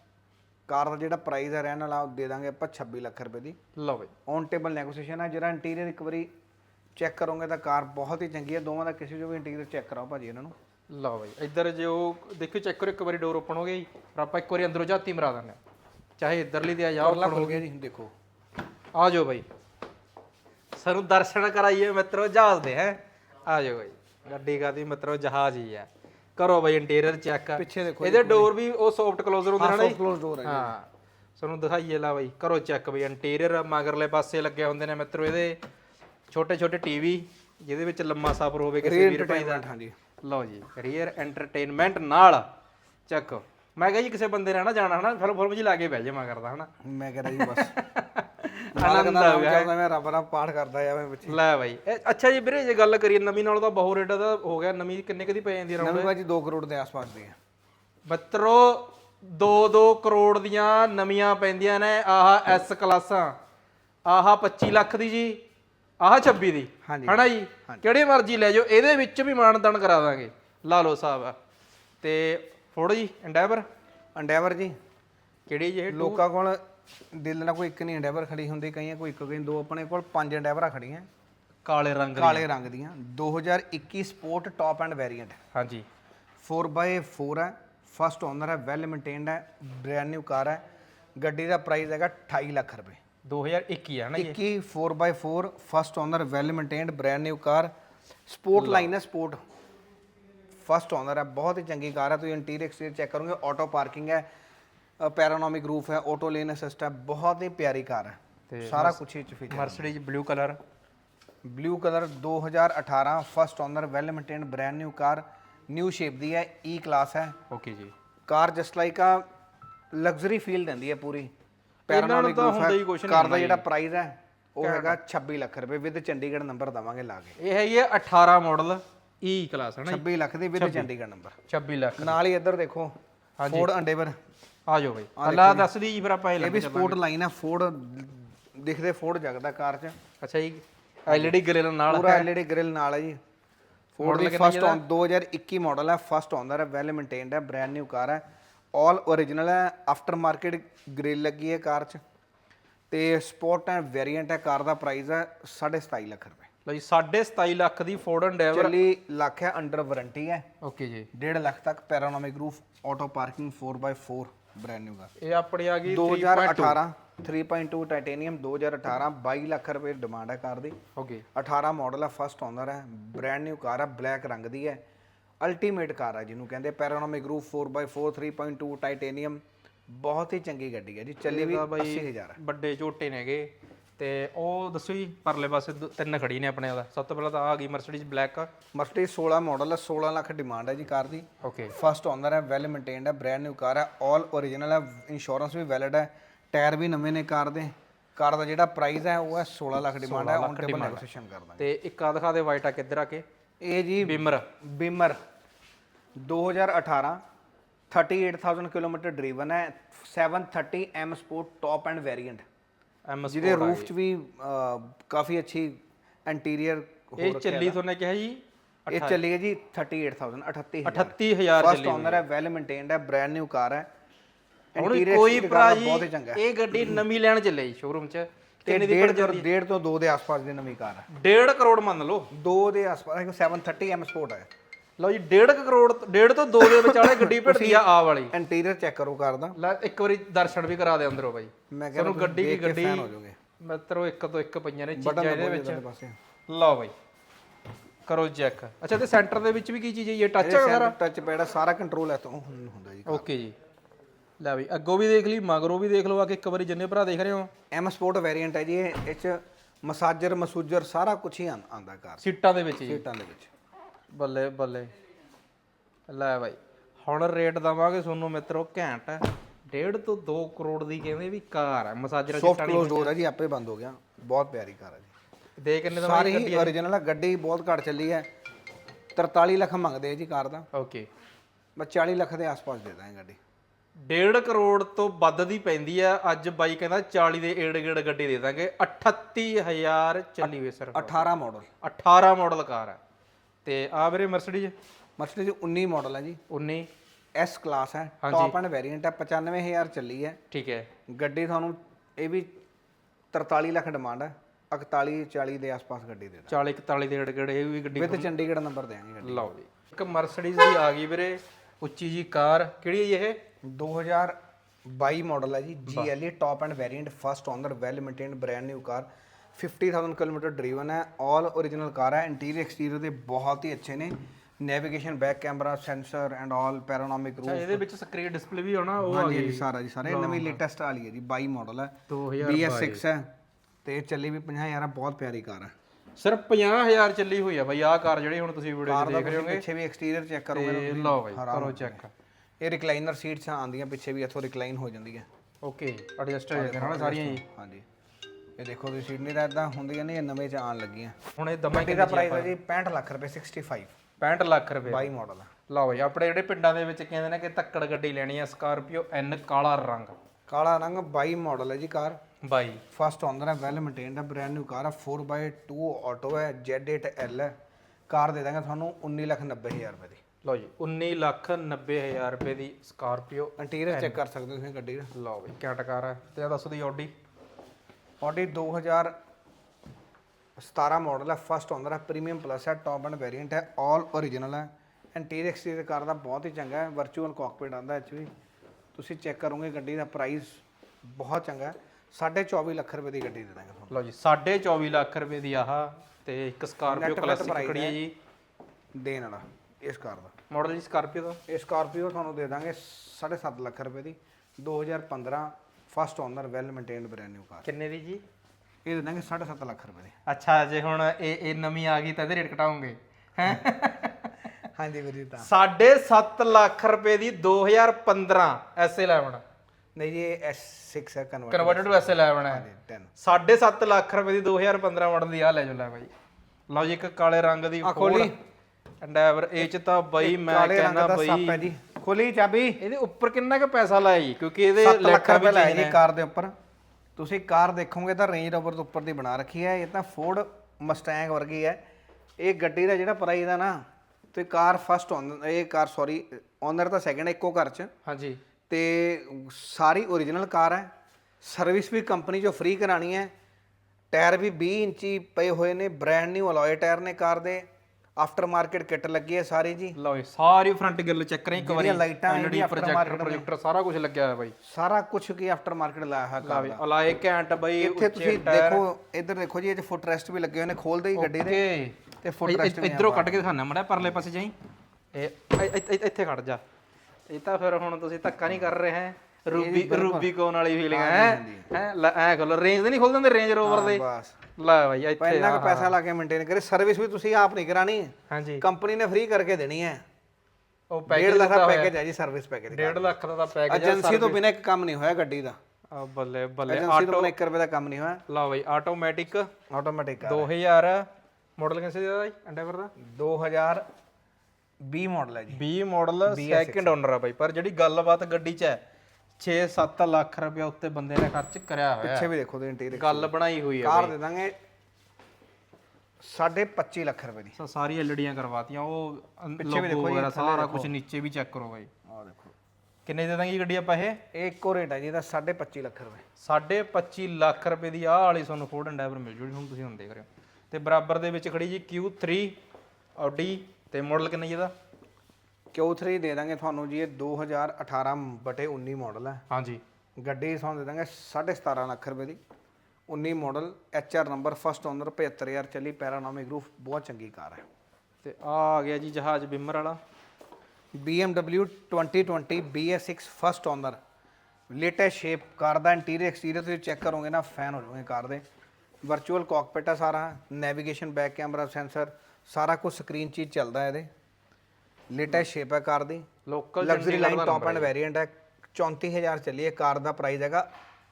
ਕਾਰ ਦਾ ਜਿਹੜਾ ਪ੍ਰਾਈਸ ਹੈ ਰਹਿਣ ਵਾਲਾ ਉਹ ਦੇ ਦਾਂਗੇ ਆਪਾਂ 26 ਲੱਖ ਰੁਪਏ ਦੀ। ਲਓ ਬਈ। ਔਨ ਟੇਬਲ ਨੈਗੋਸੀਏਸ਼ਨ ਹੈ। ਜਿਹੜਾ ਇੰਟੀਰੀਅਰ ਇੱਕ ਵਾਰੀ ਚੈੱਕ ਕਰੋਗੇ ਤਾਂ ਕਾਰ ਬਹੁਤ ਹੀ ਚੰਗੀ ਹੈ। ਦੋਵਾਂ ਦਾ ਕਿਸੇ ਜੋ ਵੀ ਇੰਟੀਰੀਅਰ ਚੈੱਕ ਕਰਾਓ ਭਾਜੀ ਇਹਨਾਂ ਨੂੰ। ਲਓ ਬਈ ਇੱਧਰ ਜੇ ਉਹ ਦੇਖੋ ਚੈੱਕ ਕਰੋ ਇੱਕ ਵਾਰੀ ਡੋਰ ਓਪਨ ਹੋ ਜੀ। ਪਰ ਆਪਾਂ ਇੱਕ ਵਾਰੀ ਅੰਦਰੋਂ ਝਾਤੀ ਮਰਾ ਦਿੰਦੇ ਹਾਂ। ਚਾਹੇ ਇੱਧਰਲੀ ਤੇ ਆ ਜਾਓ ਪਰਲਾ ਖੁੱਲ ਗਿਆ ਜੀ ਦੇਖੋ। ਆ ਜਾਓ ਬਈ। ਸਾਨੂੰ ਦਰਸ਼ਨ ਕਰਾਈਏ ਮਿੱਤਰੋ ਜਹਾਜ਼ ਦੇ ਹੈ? ਆ ਜਾਓ ਬਈ ਗੱਡੀ ਕਾਦੀ ਮਿੱਤਰੋ ਜਹਾਜ਼ ਹੀ ਹੈ ਕਰੋ ਬਈ ਇੰਟੀਰੀਅਰ ਚੈੱਕ ਪਿੱਛੇ ਦੇਖੋ ਇਹਦੇ ਡੋਰ ਵੀ ਉਹ ਸੌਫਟ ਕਲੋਜ਼ਰ ਹੁੰਦੇ ਨੇ ਨਾ ਜੀ? ਕਲੋਜ਼ ਡੋਰ ਹੈ ਹਾਂ ਸਾਨੂੰ ਦਿਖਾਈਏ ਲਾ ਬਈ ਕਰੋ ਚੈੱਕ ਬਈ ਇੰਟੀਰੀਅਰ ਮਗਰਲੇ ਪਾਸੇ ਲੱਗੇ ਹੁੰਦੇ ਨੇ ਮਿੱਤਰੋ ਇਹਦੇ। ਛੋਟੇ ਛੋਟੇ ਟੀਵੀ ਜਿਹਦੇ ਵਿੱਚ ਲੰਮਾ ਸਫ਼ਰ ਹੋਵੇ ਕਿਸੇ ਵੀਰ ਭਾਈ ਦਾ। ਹਾਂਜੀ। ਲਓ ਜੀ ਰੀਅਰ ਐਂਟਰਟੇਨਮੈਂਟ ਨਾਲ ਚੱਕ ਮੈਂ ਕਿਹਾ ਜੀ ਕਿਸੇ ਬੰਦੇ ਨੇ ਨਾ ਜਾਣਾ ਹਨਾ ਫਿਲਮ ਫਿਲਮ ਜੀ ਲਾ ਕੇ ਬਹਿ ਜਾਵਾਂ ਕਰਦਾ ਹਨਾ। ਮੈਂ ਕਹਿੰਦਾ ਜੀ ਬਸ। ਆਨੰਦ ਆ ਗਿਆ। ਮੈਂ ਰੱਬ ਦਾ ਪਾਠ ਕਰਦਾ ਜਾਵੇਂ ਪਿੱਛੇ। ਲੈ ਬਾਈ। ਅੱਛਾ ਜੀ ਵੀਰੇ ਜੇ ਗੱਲ ਕਰੀਏ ਨਵੀਂ ਨਾਲੋਂ ਤਾਂ ਬਹੁਤ ਰੇਟ ਦਾ ਹੋ ਗਿਆ ਨਵੀਂ ਕਿੰਨੇ ਕਦੀ ਪੈ ਜਾਂਦੀ ਰਾਉਂਡ ਨਵੀਂ ਬਾਜੀ 2 ਕਰੋੜ ਦੇ ਆਸ-ਪਾਸ ਦੀ ਹੈ ਬੱਤਰੋ 2-2 ਕਰੋੜ ਦੀਆਂ ਨਵੀਆਂ ਪੈਂਦੀਆਂ ਨੇ ਆਹ ਐਸ ਕਲਾਸਾਂ। ਆਹ 25 ਲੱਖ ਦੀ ਜੀ ਆਹ 26 ਦੀ। ਹਾਂਜੀ। ਹਨਾ ਜੀ? ਕਿਹੜੇ ਮਰਜ਼ੀ ਲੈ ਜਾਓ ਇਹਦੇ ਵਿੱਚ ਵੀ ਮਾਨਦਨ ਕਰਾ ਦਾਂਗੇ। ਲਾ ਲਓ ਸਾਹਿਬ ਤੇ ਫੋੜੋ ਜੀ ਐਂਡੈਵਰ ਅੰਡੈਵਰ ਜੀ। ਕਿਹੜੀ ਜੀ ਇਹ ਲੋਕਾਂ ਕੋਲ ਦਿਲ ਨਾਲ ਕੋਈ ਇੱਕ ਨਹੀਂ ਅੰਡੈਵਰ ਖੜੀ ਹੁੰਦੀ ਕਈਆਂ ਕੋਈ ਇੱਕ ਕਈ ਦੋ ਆਪਣੇ ਕੋਲ ਪੰਜ ਅੰਡੈਵਰਾਂ ਖੜੀਆਂ। ਕਾਲੇ ਰੰਗ ਦੀ ਕਾਲੇ ਰੰਗ ਦੀਆਂ। 2021 ਸਪੋਰਟ ਟੌਪ ਐਂਡ ਵੇਰੀਐਂਟ ਹਾਂਜੀ। 4x4 ਹੈ। ਫਸਟ ਓਨਰ ਹੈ ਵੈਲ ਮੇਨਟੇਨਡ ਹੈ ਬ੍ਰਾਂਡ ਨਿਊ ਕਾਰ ਹੈ। ਗੱਡੀ ਦਾ ਪ੍ਰਾਈਸ ਹੈਗਾ 28 ਲੱਖ ਰੁਪਏ। 2021 ਹੈ ਨਾ ਜੀ। 21 4x4 first owner well maintained brand new car sport line ਹੈ ਸਪੋਰਟ ਫਸਟ ਓਨਰ ਹੈ ਬਹੁਤ ਹੀ ਚੰਗੀ ਕਾਰ ਹੈ ਤੁਸੀਂ ਇੰਟੀਰੀਅਰ ਐਕਸਟੀਰੀਅਰ ਚੈੱਕ ਕਰੋਗੇ ਆਟੋ ਪਾਰਕਿੰਗ ਹੈ ਪੈਰਾਨੋਮਿਕ ਰੂਫ ਹੈ ਆਟੋ ਲੇਨ ਅਸਿਸਟ ਹੈ ਬਹੁਤ ਹੀ ਪਿਆਰੀ ਕਾਰ ਹੈ। ਸਾਰਾ ਕੁਝ ਇਹ ਚ feature Mercedes blue colour blue colour 2018 first owner well maintained brand new car new shape ਦੀ ਹੈ ਈ ਕਲਾਸ ਹੈ। ਓਕੇ ਜੀ। ਕਾਰ ਜਸਟ ਲਾਈਕ ਆ ਲਗਜ਼ਰੀ ਫੀਲ ਦਿੰਦੀ ਹੈ ਪੂਰੀ। ਪੈਰਾਨੋਮਿਕ ਤਾਂ ਰੂਫ ਹੀ ਕਾਰ ਦਾ ਜਿਹੜਾ ਪ੍ਰਾਈਸ ਹੈ ਉਹ ਹੈਗਾ 26 ਲੱਖ ਰੁਪਏ ਵਿਦ ਚੰਡੀਗੜ੍ਹ ਨੰਬਰ ਦਵਾਂਗੇ ਲਾ ਕੇ। ਇਹ ਹੈ 18 ਮਾਡਲ ਈ ਕਲਾਸ ਹੈ ਨਾ 26 ਲੱਖ ਦੀ ਵਿਦ ਚੰਡੀਗੜ੍ਹ ਨੰਬਰ 26 ਲੱਖ ਨਾਲ ਹੀ ਇੱਧਰ ਦੇਖੋ ਫੋਰਡ ਅੰਡੇਵਰ ਆ ਜਾਓ ਬਈ। ਅੱਲਾ ਦੱਸ ਦੀ ਜੀ ਫਿਰ ਆਪਾਂ ਇਹ ਇਹ ਲੱਗ ਵੀ ਸਪੋਰਟ ਲਾਈਨ ਹੈ ਫੋਰਡ ਦਿਖਦੇ ਫੋਰਡ ਜਗਦਾ ਕਾਰ 'ਚ। ਅੱਛਾ ਜੀ ਐਲਈਡੀ ਗ੍ਰਿਲ ਨਾਲ। ਪੂਰਾ ਐਲਈਡੀ ਗ੍ਰਿਲ ਨਾਲ ਹੈ ਜੀ। ਫੋਰਡ ਦੀ ਫਸਟ ਔਨ 2021 ਮਾਡਲ ਹੈ ਫਸਟ ਓਨਰ ਹੈ ਵੈਲ ਮੇਨਟੇਨਡ ਹੈ ਬ੍ਰਾਂਡ ਨਿਊ ਕਾਰ ਹੈ ਆਲ origignal ਹੈ ਆਫਟਰ ਮਾਰਕੀਟ ਗ੍ਰਿਲ ਲੱਗੀ ਹੈ ਕਾਰ 'ਚ। ਤੇ ਸਪੋਰਟ ਐਂਡ ਵੇਰੀਐਂਟ ਹੈ ਕਾਰ ਦਾ ਪ੍ਰਾਈਸ ਹੈ 27.5 ਲੱਖ ਰੁਪਏ। ਲਓ ਜੀ 27.5 ਲੱਖ ਦੀ ਫੋਰਡ ਐਂਡੈਵਰ ਚੱਲੀ ਲੱਖ ਹੈ ਅੰਡਰ ਵਾਰੰਟੀ ਹੈ। ਓਕੇ ਜੀ। 1.5 ਲੱਖ ਤੱਕ panoramic roof auto parking 4x4 brand new car ਇਹ ਆਪਣੀ ਆ ਗਈ 2018 3.2 ਟਾਈਟੇਨੀਅਮ 2018 22 ਲੱਖ ਰੁਪਏ ਡਿਮਾਂਡ ਹੈ ਕਾਰ ਦੀ। ਓਕੇ। 18 ਮਾਡਲ ਹੈ ਫਸਟ ਓਨਰ ਹੈ ਬ੍ਰਾਂਡ ਨਿਊ ਕਾਰ ਹੈ ਬਲੈਕ ਰੰਗ ਦੀ ਹੈ। ਅਲਟੀਮੇਟ ਕਾਰ ਹੈ ਜਿਹਨੂੰ ਕਹਿੰਦੇ ਪੈਰਾਨੋਮਿਕ ਰੂਫ 4x4 3.2 ਟਾਈਟੇਨੀਅਮ ਬਹੁਤ ਹੀ ਚੰਗੀ ਗੱਡੀ ਹੈ ਜੀ ਚੱਲੀ ਵੀ 80000 ਹੈ। ਵੱਡੇ ਝੋਟੇ ਨੇਗੇ ਤੇ ਉਹ ਦੱਸੋ ਜੀ ਪਰਲੇ ਪਾਸੇ ਦੋ- ਤਿੰਨ ਖੜੀ ਨੇ ਆਪਣੇ ਉਹਦਾ। ਸਭ ਤੋਂ ਪਹਿਲਾਂ ਤਾਂ ਆ ਗਈ ਮਰਸੀਡੀਜ਼ ਬਲੈਕ ਮਰਸਡੀ 16 ਮਾਡਲ ਹੈ 16 ਲੱਖ ਡਿਮਾਂਡ ਹੈ ਜੀ ਕਾਰ ਦੀ। ਓਕੇ ਫਸਟ ਓਨਰ ਹੈ ਵੈਲ ਮੇਨਟੇਨਡ ਹੈ ਬ੍ਰਾਂਡ ਨਿਊ ਕਾਰ ਹੈ ਆਲ origignal ਹੈ ਇੰਸ਼ੋਰੈਂਸ ਵੀ ਵੈਲਿਡ ਹੈ ਟਾਇਰ ਵੀ ਨਵੇਂ ਨੇ ਕਾਰ ਦੇ। ਕਾਰ ਦਾ ਜਿਹੜਾ ਪ੍ਰਾਈਸ ਹੈ ਉਹ ਹੈ 16 ਲੱਖ ਡਿਮਾਂਡ ਹੈ ਔਨ ਟੇਬਲ ਨੈਗੋਸੀਏਸ਼ਨ ਕਰ ਦਾਂਗੇ। ਤੇ ਇੱਕ ਆ ਦਿਖਾ ਦੇ ਵਾਈਟ ਆ ਕਿੱਧਰ ਆ ਕੇ? ਇਹ ਜੀ ਬਿਮਰ ਬਿਮਰ 2018 38000 ਕਿਲੋਮੀਟਰ ਡਰੀਵਨ ਹੈ 730 M sport top end variant M ਜਿਹਦੇ ਰੂਫ 'ਚ ਵੀ ਅਹ, ਕਾਫੀ ਅੱਛੀ ਇੰਟੀਰੀਅਰ ਇਹ ਚੱਲੀ ਤੁਹਾਨੂੰ ਕਿਹਾ ਜੀ? ਇਹ ਚੱਲੀ ਹੈ ਜੀ 38000 38000 38000 ਫਸਟ ਓਨਰ ਹੈ ਵੈਲ ਮੇਨਟੇਨਡ ਹੈ ਬ੍ਰਾਂਡ ਨਿਊ ਕਾਰ ਹੈ। ਹੁਣ Interior ਕੋਈ ਭਰਾ ਜੀ ਬਹੁਤ ਹੀ ਚੰਗਾ ਹੈ। ਇਹ ਗੱਡੀ ਨਵੀਂ ਲੈਣ ਚੱਲੇ ਜੀ ਸ਼ੋਰੂਮ 'ਚ। ਤੇ ਕਿੰਨੇ ਦੀ ਡੇਢ ਤੋਂ ਡੇਢ ਤੋਂ 2 ਦੇ ਆਸ-ਪਾਸ ਦੀ ਨਵੀਂ ਕਾਰ ਹੈ। 1.5 ਕਰੋੜ ਮੰਨ ਲਓ। 2 ਦੇ ਆਸ-ਪਾਸ ਇੱਕ 730 ਐਮ ਸਪੋਰਟ ਹੈ। ਲਓ ਜੀ 1.5 ਕਰੋੜ 1.5 ਤੋਂ 2 ਦੇ ਵਿਚਾਲੇ ਗੱਡੀ ਭਿੜਦੀ ਆ ਆ ਵਾਲੀ। ਇੰਟੀਰੀਅਰ ਚੈੱਕ ਕਰੋ ਕਾਰ ਦਾ। ਲੈ ਇੱਕ ਵਾਰੀ ਦਰਸ਼ਨ ਵੀ ਕਰਾ ਦੇ ਅੰਦਰੋਂ ਬਾਈ। ਮੈਂ ਕਹਿੰਦਾ ਤੁਹਾਨੂੰ ਗੱਡੀ ਦੀ ਗੱਡੀ ਹੋ ਜਾਓਗੇ। ਮਿੱਤਰੋ ਇੱਕ ਤੋਂ ਇੱਕ ਪਈਆਂ ਨੇ ਚੀਜ਼ਾਂ ਇਹਦੇ ਵਿੱਚ। ਲਓ ਬਾਈ ਕਰੋ ਚੈੱਕ। ਅੱਛਾ ਤੇ ਸੈਂਟਰ ਦੇ ਵਿੱਚ ਵੀ ਕੀ ਚੀਜ਼ ਹੈ? ਇਹ ਟੱਚ ਹੈ ਸਾਰਾ? ਟੱਚ ਪੈਡ ਸਾਰਾ ਕੰਟਰੋਲ ਹੈ ਤੋਂ ਹੁੰਦਾ ਜੀ। ਓਕੇ ਜੀ। ਲੈ ਬਈ ਅੱਗੋਂ ਵੀ ਦੇਖ ਲਈ ਮਗਰੋਂ ਵੀ ਦੇਖ ਲਓ ਆ ਕੇ ਇੱਕ ਵਾਰੀ ਜਿੰਨੇ ਭਰਾ ਦੇਖ ਰਹੇ ਹੋ। ਐਮ ਸਪੋਰਟ ਵੇਰੀਐਂਟ ਹੈ ਜੀ ਇਹ ਇਹ ਚ ਮਸਾਜਰ ਮਸੂਜਰ ਸਾਰਾ ਕੁਝ ਹੀ ਆਂਦਾ ਕਾਰ ਸੀਟਾਂ ਦੇ ਵਿੱਚ ਜੀ। ਸੀਟਾਂ ਦੇ ਵਿੱਚ। ਬੱਲੇ ਬੱਲੇ। ਲੈ ਬਾਈ ਹੁਣ ਰੇਟ ਦਵਾਂਗੇ ਤੁਹਾਨੂੰ ਮਿੱਤਰੋ ਘੈਂਟ। ਡੇਢ ਤੋਂ 2 ਕਰੋੜ ਦੀ ਕਹਿੰਦੇ ਵੀ ਕਾਰ ਹੈ ਮਸਾਜਰਾ ਸੌਫਟ ਕਲੋਜ਼ ਡੋਰ ਹੈ ਜੀ ਆਪੇ ਬੰਦ ਹੋ ਗਿਆ। ਬਹੁਤ ਪਿਆਰੀ ਕਾਰ ਹੈ ਜੀ। ਦੇ ਕਿੰਨੇ ਦਾ ਸਾਰੀ ਹੀ origignal ਗੱਡੀ ਬਹੁਤ ਘੱਟ ਚੱਲੀ ਹੈ। 43 ਲੱਖ ਮੰਗਦੇ ਆ ਜੀ ਕਾਰ ਦਾ। ਓਕੇ। ਮੈਂ 40 ਲੱਖ ਦੇ ਆਸ-ਪਾਸ ਦੇ ਦਾਂਗੇ ਗੱਡੀ। ਡੇਢ ਕਰੋੜ ਤੋਂ ਵੱਧ ਦੀ ਪੈਂਦੀ ਆ। ਅੱਜ ਬਾਈ ਕਹਿੰਦਾ 40 ਦੇ ਏੜ ਗੇੜ ਗੱਡੀ ਦੇ ਦਾਂਗੇ। 38000 ਚੱਲੀ ਵੇ ਸਰ 18 ਮਾਡਲ 18 ਮਾਡਲ ਕਾਰ ਹੈ ਤੇ ਆ ਵੀਰੇ ਮਰਸੀਡੀਜ਼ ਮਰਸੀਡੀਜ਼ 19 ਮਾਡਲ ਹੈ ਜੀ। 19 ਐਸ ਕਲਾਸ ਹੈ। ਟੌਪ ਐਂਡ ਵੇਰੀਐਂਟ ਹੈ 95000 ਚੱਲੀ ਹੈ। ਠੀਕ ਹੈ। ਗੱਡੀ ਤੁਹਾਨੂੰ ਇਹ ਵੀ 43 ਲੱਖ ਡਿਮਾਂਡ ਹੈ। 41 40 ਦੇ ਆਸ-ਪਾਸ ਗੱਡੀ ਦੇ 40 41 ਦੇ ਏੜ ਗੇੜ ਇਹ ਵੀ ਗੱਡੀ ਵਿਦ ਚੰਡੀਗੜ੍ਹ ਨੰਬਰ ਦੇਾਂਗੇ ਗੱਡੀ ਲਓ ਜੀ। ਇੱਕ ਮਰਸੀਡੀਜ਼ ਦੀ ਆ ਗਈ ਵੀਰੇ ਉੱਚੀ ਜੀ ਕਾਰ। ਕਿਹੜੀ ਹੈ ਇਹ? 2022 ਮਾਡਲ ਹੈ ਜੀ। GLE top end variant first owner well maintained brand new car 50000 kilometre driven ਹੈ। 올 origignal ਕਾਰ ਹੈ। ਇੰਟੀਰੀਅਰ ਐਕਸਟੀਰੀਅਰ ਦੇ ਬਹੁਤ ਹੀ ਅੱਛੇ ਨੇ। Navigation back camera sensor and 올 panoramic roof ਇਹਦੇ ਵਿੱਚ ਸਕਰੀਨ ਡਿਸਪਲੇ ਵੀ ਹੋਣਾ ਉਹ ਆ ਹਾਂਜੀ ਜੀ ਸਾਰਾ ਜੀ ਸਾਰੇ। ਨਵੀਂ ਲੇਟੈਸਟ ਵਾਲੀ ਹੈ ਜੀ 22 ਮਾਡਲ ਹੈ। 2022 BS6 ਹੈ। ਤੇ ਇਹ ਚੱਲੀ ਵੀ 50000 ਬਹੁਤ ਪਿਆਰੀ ਕਾਰ ਹੈ। ਸਿਰਫ 50000 ਚੱਲੀ ਹੋਈ ਆ ਬਾਈ। ਆਹ ਕਾਰ ਜਿਹੜੀ ਹੁਣ ਤੁਸੀਂ ਵੀਡੀਓ 'ਚ ਦੇਖ ਰਹੇ ਹੋਗੇ। ਪਿੱਛੇ ਵੀ ਐਕਸਟੀਰੀਅਰ ਚੈੱਕ ਕਰੋਗੇ ਤੇ ਲਓ ਬਾਈ ਕਰੋ ਚੈੱਕ ਇਹ ਰਿਕਲਾਈਨਰ ਸੀਟਸ ਆਂਦੀਆਂ ਪਿੱਛੇ ਵੀ ਇੱਥੋਂ ਰਿਕਲਾਈਨ ਹੋ ਜਾਂਦੀ ਹੈ। ਓਕੇ ਐਡਜਸਟ ਹੋ ਜਾਂਦੇ ਹਨ ਸਾਰੀਆਂ ਜੀ। ਇਹ ਦੇਖੋ ਤੁਸੀਂ ਨਹੀਂ ਤਾਂ ਇਦਾਂ ਹੁੰਦੀਆਂ ਨਹੀਂ ਇਹ ਨਵੇਂ ਚ ਆਉਣ ਲੱਗੀਆਂ। ਹੁਣ ਇਹ ਦਮਾ ਇਹਦਾ ਪ੍ਰਾਈਸ ਹੈ ਜੀ 65 ਲੱਖ ਰੁਪਏ 65 65 ਲੱਖ ਰੁਪਏ। 22 ਮਾਡਲ ਲਓ ਬਾਈ ਆਪਣੇ ਜਿਹੜੇ ਪਿੰਡਾਂ ਦੇ ਵਿੱਚ ਕਹਿੰਦੇ ਨੇ ਕਿ ਤੱਕੜ ਗੱਡੀ ਲੈਣੀ ਆ ਸਕਾਰਪੀਓ ਐਨ ਕਾਲਾ ਰੰਗ। ਕਾਲਾ ਰੰਗ 22 ਮਾਡਲ ਹੈ ਜੀ ਕਾਰ। ਬਾਈ। ਫਸਟ ਓਨਰ ਹੈ ਵੈਲ ਮੇਨਟੇਨਡ ਹੈ ਬ੍ਰਾਂਡ ਨਿਊ ਕਾਰ ਹੈ 4x2 ਆਟੋ ਹੈ Z8L ਹੈ ਕਾਰ ਦੇ ਦਾਂਗੇ ਤੁਹਾਨੂੰ 19 ਲੱਖ 90 ਹਜ਼ਾਰ ਰੁਪਏ ਦੀ। ਲਓ ਜੀ 19 ਲੱਖ 90 ਹਜ਼ਾਰ ਰੁਪਏ ਦੀ ਸਕਾਰਪੀਓ ਇੰਟੀਰੀਅਰ ਚੈੱਕ ਕਰ ਸਕਦੇ ਹੋ ਤੁਸੀਂ ਗੱਡੀ ਦਾ। ਲਓ ਬਾਈ ਕਿਆ ਟਕਾਰ ਹੈ ਤੇ ਆਹ ਦੱਸੋ ਦੀ ਆਡੀ ਔਡੀ 2017 ਮਾਡਲ ਹੈ ਫਸਟ ਓਨਰ ਹੈ ਪ੍ਰੀਮੀਅਮ ਪਲੱਸ ਹੈ ਟੌਪ ਐਂਡ ਵੇਰੀਐਂਟ ਹੈ 올 origignal ਹੈ। ਇੰਟੀਰੀਅਰ ਐਕਸਟੀਰੀਅਰ ਕਾਰ ਦਾ ਬਹੁਤ ਹੀ ਚੰਗਾ ਹੈ ਵਰਚੁਅਲ ਕਾਕਪਿਟ ਆਂਦਾ ਇਹ ਚ ਵੀ। ਤੁਸੀਂ ਚੈੱਕ ਕਰੋਗੇ ਗੱਡੀ ਦਾ ਪ੍ਰਾਈਸ ਬਹੁਤ ਚੰਗਾ ਹੈ। 24 ਲੱਖ ਰੁਪਏ ਦੀ ਗੱਡੀ ਦੇ ਦਾਂਗੇ ਲਓ ਜੀ 24 ਲੱਖ ਰੁਪਏ ਦੀ ਆਹਾ ਤੇ ਇੱਕ ਸਕਾਰਪੀਓ ਕਲਾਸਿਕ ਖੜੀ ਹੈ ਜੀ। ਦੇਣ ਵਾਲਾ ਇਸ ਕਾਰ ਦਾ। ਮਾਡਲ ਜੀ ਸਕਾਰਪੀਓ ਦਾ ਇਹ ਸਕਾਰਪੀਓ ਤੁਹਾਨੂੰ ਦੇ ਦਾਂਗੇ 7.5 ਲੱਖ ਰੁਪਏ ਦੀ। 2015 first owner well maintained brand new car ਕਿੰਨੇ ਦੀ ਜੀ? ਇਹ ਦੇ ਦਾਂਗੇ 7.5 ਲੱਖ ਰੁਪਏ ਦੀ। ਅੱਛਾ ਜੇ ਹੁਣ ਇਹ ਇਹ ਨਵੀਂ ਆ ਗਈ ਤਾਂ ਇਹਦੇ ਰੇਟ ਘਟਾਉਂਗੇ ਹੈ? ਹਾਂਜੀ ਵੀਰ ਜੀ ਤਾਂ। 7.5 ਲੱਖ ਰੁਪਏ ਦੀ 2015 S11 ਨਹੀਂ ਜੀ ਇਹ S6 ਹੈ ਕਨਵਰਟ ਕਨਵਰਟਡ ਟੂ S11 ਹੈ। 10 7.5 ਲੱਖ ਰੁਪਏ ਦੀ 2015 ਮਾਡਲ ਦੀ ਆ ਲੈ ਜਾਓ ਲੈ ਬਾਈ। ਲਓ ਜੀ ਇੱਕ ਕਾਲੇ ਰੰਗ ਦੀ ਖੋਲੀ। ਐਂਡੈਵਰ ਇਹ ਚ ਤਾਂ ਬਈ ਮੈਂ ਕਹਿੰਦਾ ਦਾ ਬਈ ਸੱਪ ਹੈ ਜੀ। ਖੋਲੀ ਚਾਬੀ ਇਹਦੇ ਉੱਪਰ ਕਿੰਨਾ ਕੁ ਪੈਸਾ ਲਾਇਆ ਜੀ ਕਿਉਂਕਿ ਇਹਦੇ 7 ਲੱਖ ਲੈਟਾਂ ਰੁਪਏ ਵੀ ਲਾਇਆ ਚਾਹੀਦੇ ਜੀ ਕਾਰ ਦੇ ਉੱਪਰ ਤੁਸੀਂ ਕਾਰ ਦੇਖੋਗੇ ਤਾਂ ਰੇਂਜ ਰੋਵਰ ਤੋਂ ਉੱਪਰ ਦੀ ਬਣਾ ਰੱਖੀ ਹੈ ਇਹ ਤਾਂ ਫੋਰਡ ਮਸਟੈਂਗ ਵਰਗੀ ਹੈ ਇਹ ਗੱਡੀ ਦਾ ਜਿਹੜਾ ਪ੍ਰਾਈਸ ਆ ਨਾ ਤੇ ਕਾਰ ਫਸਟ ਇਹ ਕਾਰ ਸੌਰੀ ਓਨਰ ਤਾਂ ਸੈਕਿੰਡ ਇੱਕੋ ਘਰ 'ਚ ਹਾਂਜੀ ਤੇ ਸਾਰੀ ओरिजिनल ਕਾਰ ਹੈ ਸਰਵਿਸ ਵੀ ਕੰਪਨੀ ਚੋਂ ਫ੍ਰੀ ਕਰਾਣੀ ਹੈ ਟਾਇਰ ਵੀ 20 ਇੰਚੀ ਪਏ ਹੋਏ ਨੇ ਬ੍ਰਾਂਡ ਨਿਊ ਅਲੋਏ ਟਾਇਰ ਨੇ ਕਾਰ ਦੇ ਆਫਟਰ ਮਾਰਕੀਟ ਕਿੱਟ ਲੱਗੀ ਹੈ ਸਾਰੀ ਜੀ। ਲਓ ਜੀ ਸਾਰੀ ਫਰੰਟ ਗਿੱਲ ਚੱਕ ਰਹੇ ਇੱਕ ਵਾਰੀ। ਜਿਹੜੀਆਂ ਲਾਈਟਾਂ LED ਇਹਦੀ ਪ੍ਰੋਜੈਕਟਰ ਨੇ। ਪ੍ਰੋਜੈਕਟਰ ਸਾਰਾ ਕੁਝ ਲੱਗਿਆ ਹੋਇਆ ਬਾਈ। ਸਾਰਾ ਕੁਝ ਕੀ ਆਫਟਰ ਮਾਰਕੀਟ ਲਾਇਆ ਹੋਇਆ ਕਾਰ ਦਾ। ਅਲਾਏ ਘੈਂਟ ਬਾਈ ਇੱਥੇ ਤੁਸੀਂ ਦੇਖੋ ਇੱਧਰ ਦੇਖੋ ਜੀ ਇਹ ਚ ਫੁੱਟ ਰੈਸਟ ਵੀ ਲੱਗੇ ਹੋਏ ਨੇ ਖੋਲਦੇ ਹੀ ਗੱਡੀ ਦੇ। ਓਕੇ ਤੇ ਫੁੱਟ ਰੈਸਟ ਵੀ ਇਧਰੋਂ ਕੱਢ ਕੇ ਦਿਖਾਣਾ ਮੜਾ ਪਰਲੇ ਪਾਸੇ ਜਾਈ। ਇਹ ਇ- ਇ- ਇ- ਇੱਥੇ ਖੜ ਜਾ। ਇਹ ਤਾਂ ਫਿਰ ਹੁਣ ਤੁਸੀਂ ਧੱਕਾ ਨਹੀਂ ਕਰ ਰਹੇ ਹੈ? ਰੂਬੀ ਰੂਬੀ ਕੋਨ ਵਾਲੀ ਫੀਲਿੰਗ ਹੈ ਹੈ? ਐ ਖੋਲੋ ਰੇਂਜ ਨਹੀਂ ਖੋਲ ਦਿੰਦੇ ਰੇਂਜ ਰੋਵਰ ਦੇ? ਬਸ। ਲੈ ਬਾਈ ਇੱਥੇ ਇੰਨਾ ਕੁ ਪੈਸਾ ਲਾ ਕੇ ਮੇਨਟੇਨ ਕਰੇ ਸਰਵਿਸ ਵੀ ਤੁਸੀਂ ਆਪ ਨਹੀਂ ਕਰਾਣੀ। ਹਾਂਜੀ। ਕੰਪਨੀ ਨੇ ਫ੍ਰੀ ਕਰਕੇ ਦੇਣੀ ਹੈ। ਉਹ 1.5 ਪੈਕੇਜ ਦਾ ਪੈਕੇਜ ਹੈ ਜੀ ਸਰਵਿਸ ਪੈਕੇਜ 1.5 ਲੱਖ ਦਾ ਤਾਂ ਪੈਕੇਜ ਏਜੰਸੀ ਤੋਂ ਬਿਨਾਂ ਇੱਕ ਕੰਮ ਨਹੀਂ ਹੋਇਆ ਗੱਡੀ ਦਾ। ਆ ਬੱਲੇ ਬੱਲੇ ਏਜੰਸੀ ਤੋਂ ਬਿਨਾਂ 1 ਰੁਪਏ ਦਾ ਕੰਮ ਨਹੀਂ ਹੋਇਆ। ਲਓ ਬਾਈ ਆਟੋਮੈਟਿਕ ਆਟੋਮੈਟਿਕ 2000 ਮਾਡਲ ਕਿੰਨੇ ਦਾ ਜੀ? ਐਂਡੇਵਰ ਦਾ। 2020 ਮਾਡਲ ਹੈ ਜੀ। 20 ਮਾਡਲ ਸੈਕਿੰਡ ਓਨਰ ਆ ਬਾਈ। ਪਰ ਜਿਹੜੀ ਗੱਲਬਾਤ ਗੱਡੀ 'ਚ ਹੈ 6-7 ਲੱਖ ਰੁਪਏ ਉੱਤੇ ਬੰਦੇ ਨੇ ਖਰਚ ਕਰਿਆ ਹੋਇਆ। ਪਿੱਛੇ ਵੀ ਦੇਖੋ ਤੇ ਇੰਟੀਰੀਅਰ ਗੱਲ ਬਣਾਈ ਹੋਈ ਹੈ ਕਾਰ ਦੇ ਦਾਂਗੇ 25 ਲੱਖ ਰੁਪਏ ਦੀ। ਸੋ ਸਾਰੀ ਐਲਡੀਆਂ ਕਰਵਾਤੀਆਂ ਉਹ ਪਿੱਛੇ ਵੀ ਦੇਖੋ ਸਾਰਾ ਕੁਝ ਨੀਚੇ ਵੀ ਚੈੱਕ ਕਰੋ ਬਾਈ। ਆਹ ਦੇਖੋ। ਕਿੰਨੇ ਦੇ ਦਾਂਗੇ ਗੱਡੀ ਆਪਾਂ ਇਹ? ਇਹ ਇੱਕੋ ਰੇਟ ਹੈ ਜੀ ਇਹਦਾ 25.5 ਲੱਖ ਰੁਪਏ। ਸਾਢੇ 25 ਲੱਖ ਰੁਪਏ ਦੀ ਆਹ ਵਾਲੀ ਤੁਹਾਨੂੰ ਫੋਰਡ ਐਂਡਾਈਵਰ ਮਿਲ ਜੂਗੀ ਹੁਣ ਤੁਸੀਂ ਹੁਣ ਦੇਖ ਰਹੇ ਹੋ। ਤੇ ਬਰਾਬਰ ਦੇ ਵਿੱਚ ਖੜੀ ਜੀ Q3 ਆਡੀ ਤੇ ਮਾਡਲ ਕਿੰਨਾ ਜੀ ਇਹਦਾ? Q3 ਦੇ ਦਾਂਗੇ? ਤੁਹਾਨੂੰ ਜੀ ਇਹ 2018 ਬਟੇ 19 ਮਾਡਲ ਹੈ। ਹਾਂਜੀ। ਗੱਡੀ ਤੁਹਾਨੂੰ ਦੇ ਦਾਂਗੇ 17.5 ਲੱਖ ਰੁਪਏ ਦੀ। 19 model HR number first owner 75000 ਚੱਲੀ ਪੈਰਾਨੋਮਿਕ ਰੂਫ ਬਹੁਤ ਚੰਗੀ ਕਾਰ ਹੈ। ਤੇ ਆ ਆ ਗਿਆ ਜੀ ਜਹਾਜ਼ ਬਿਮਰ ਵਾਲਾ। BMW 2020 BS6 first owner latest shape car ਦਾ ਇੰਟੀਰੀਅਰ ਐਕਸਟੀਰੀਅਰ ਤੁਸੀਂ ਚੈੱਕ ਕਰੋਗੇ ਨਾ ਫੈਨ ਹੋ ਜਾਓਗੇ ਕਾਰ ਦੇ। ਵਰਚੁਅਲ ਕਾਕਪਿਟ ਆ ਸਾਰਾ ਨੈਵੀਗੇਸ਼ਨ ਬੈਕ ਕੈਮਰਾ ਸੈਂਸਰ ਸਾਰਾ ਕੁਝ ਸਕਰੀਨ 'ਚ ਹੀ ਚੱਲਦਾ ਇਹਦੇ। ਲੇਟੈਸਟ ਸ਼ੇਪ ਹੈ ਕਾਰ ਦੀ। Local luxury line top end variant ਹੈ। 34000 ਚੱਲੀ ਹੈ ਕਾਰ ਦਾ ਪ੍ਰਾਈਸ ਹੈਗਾ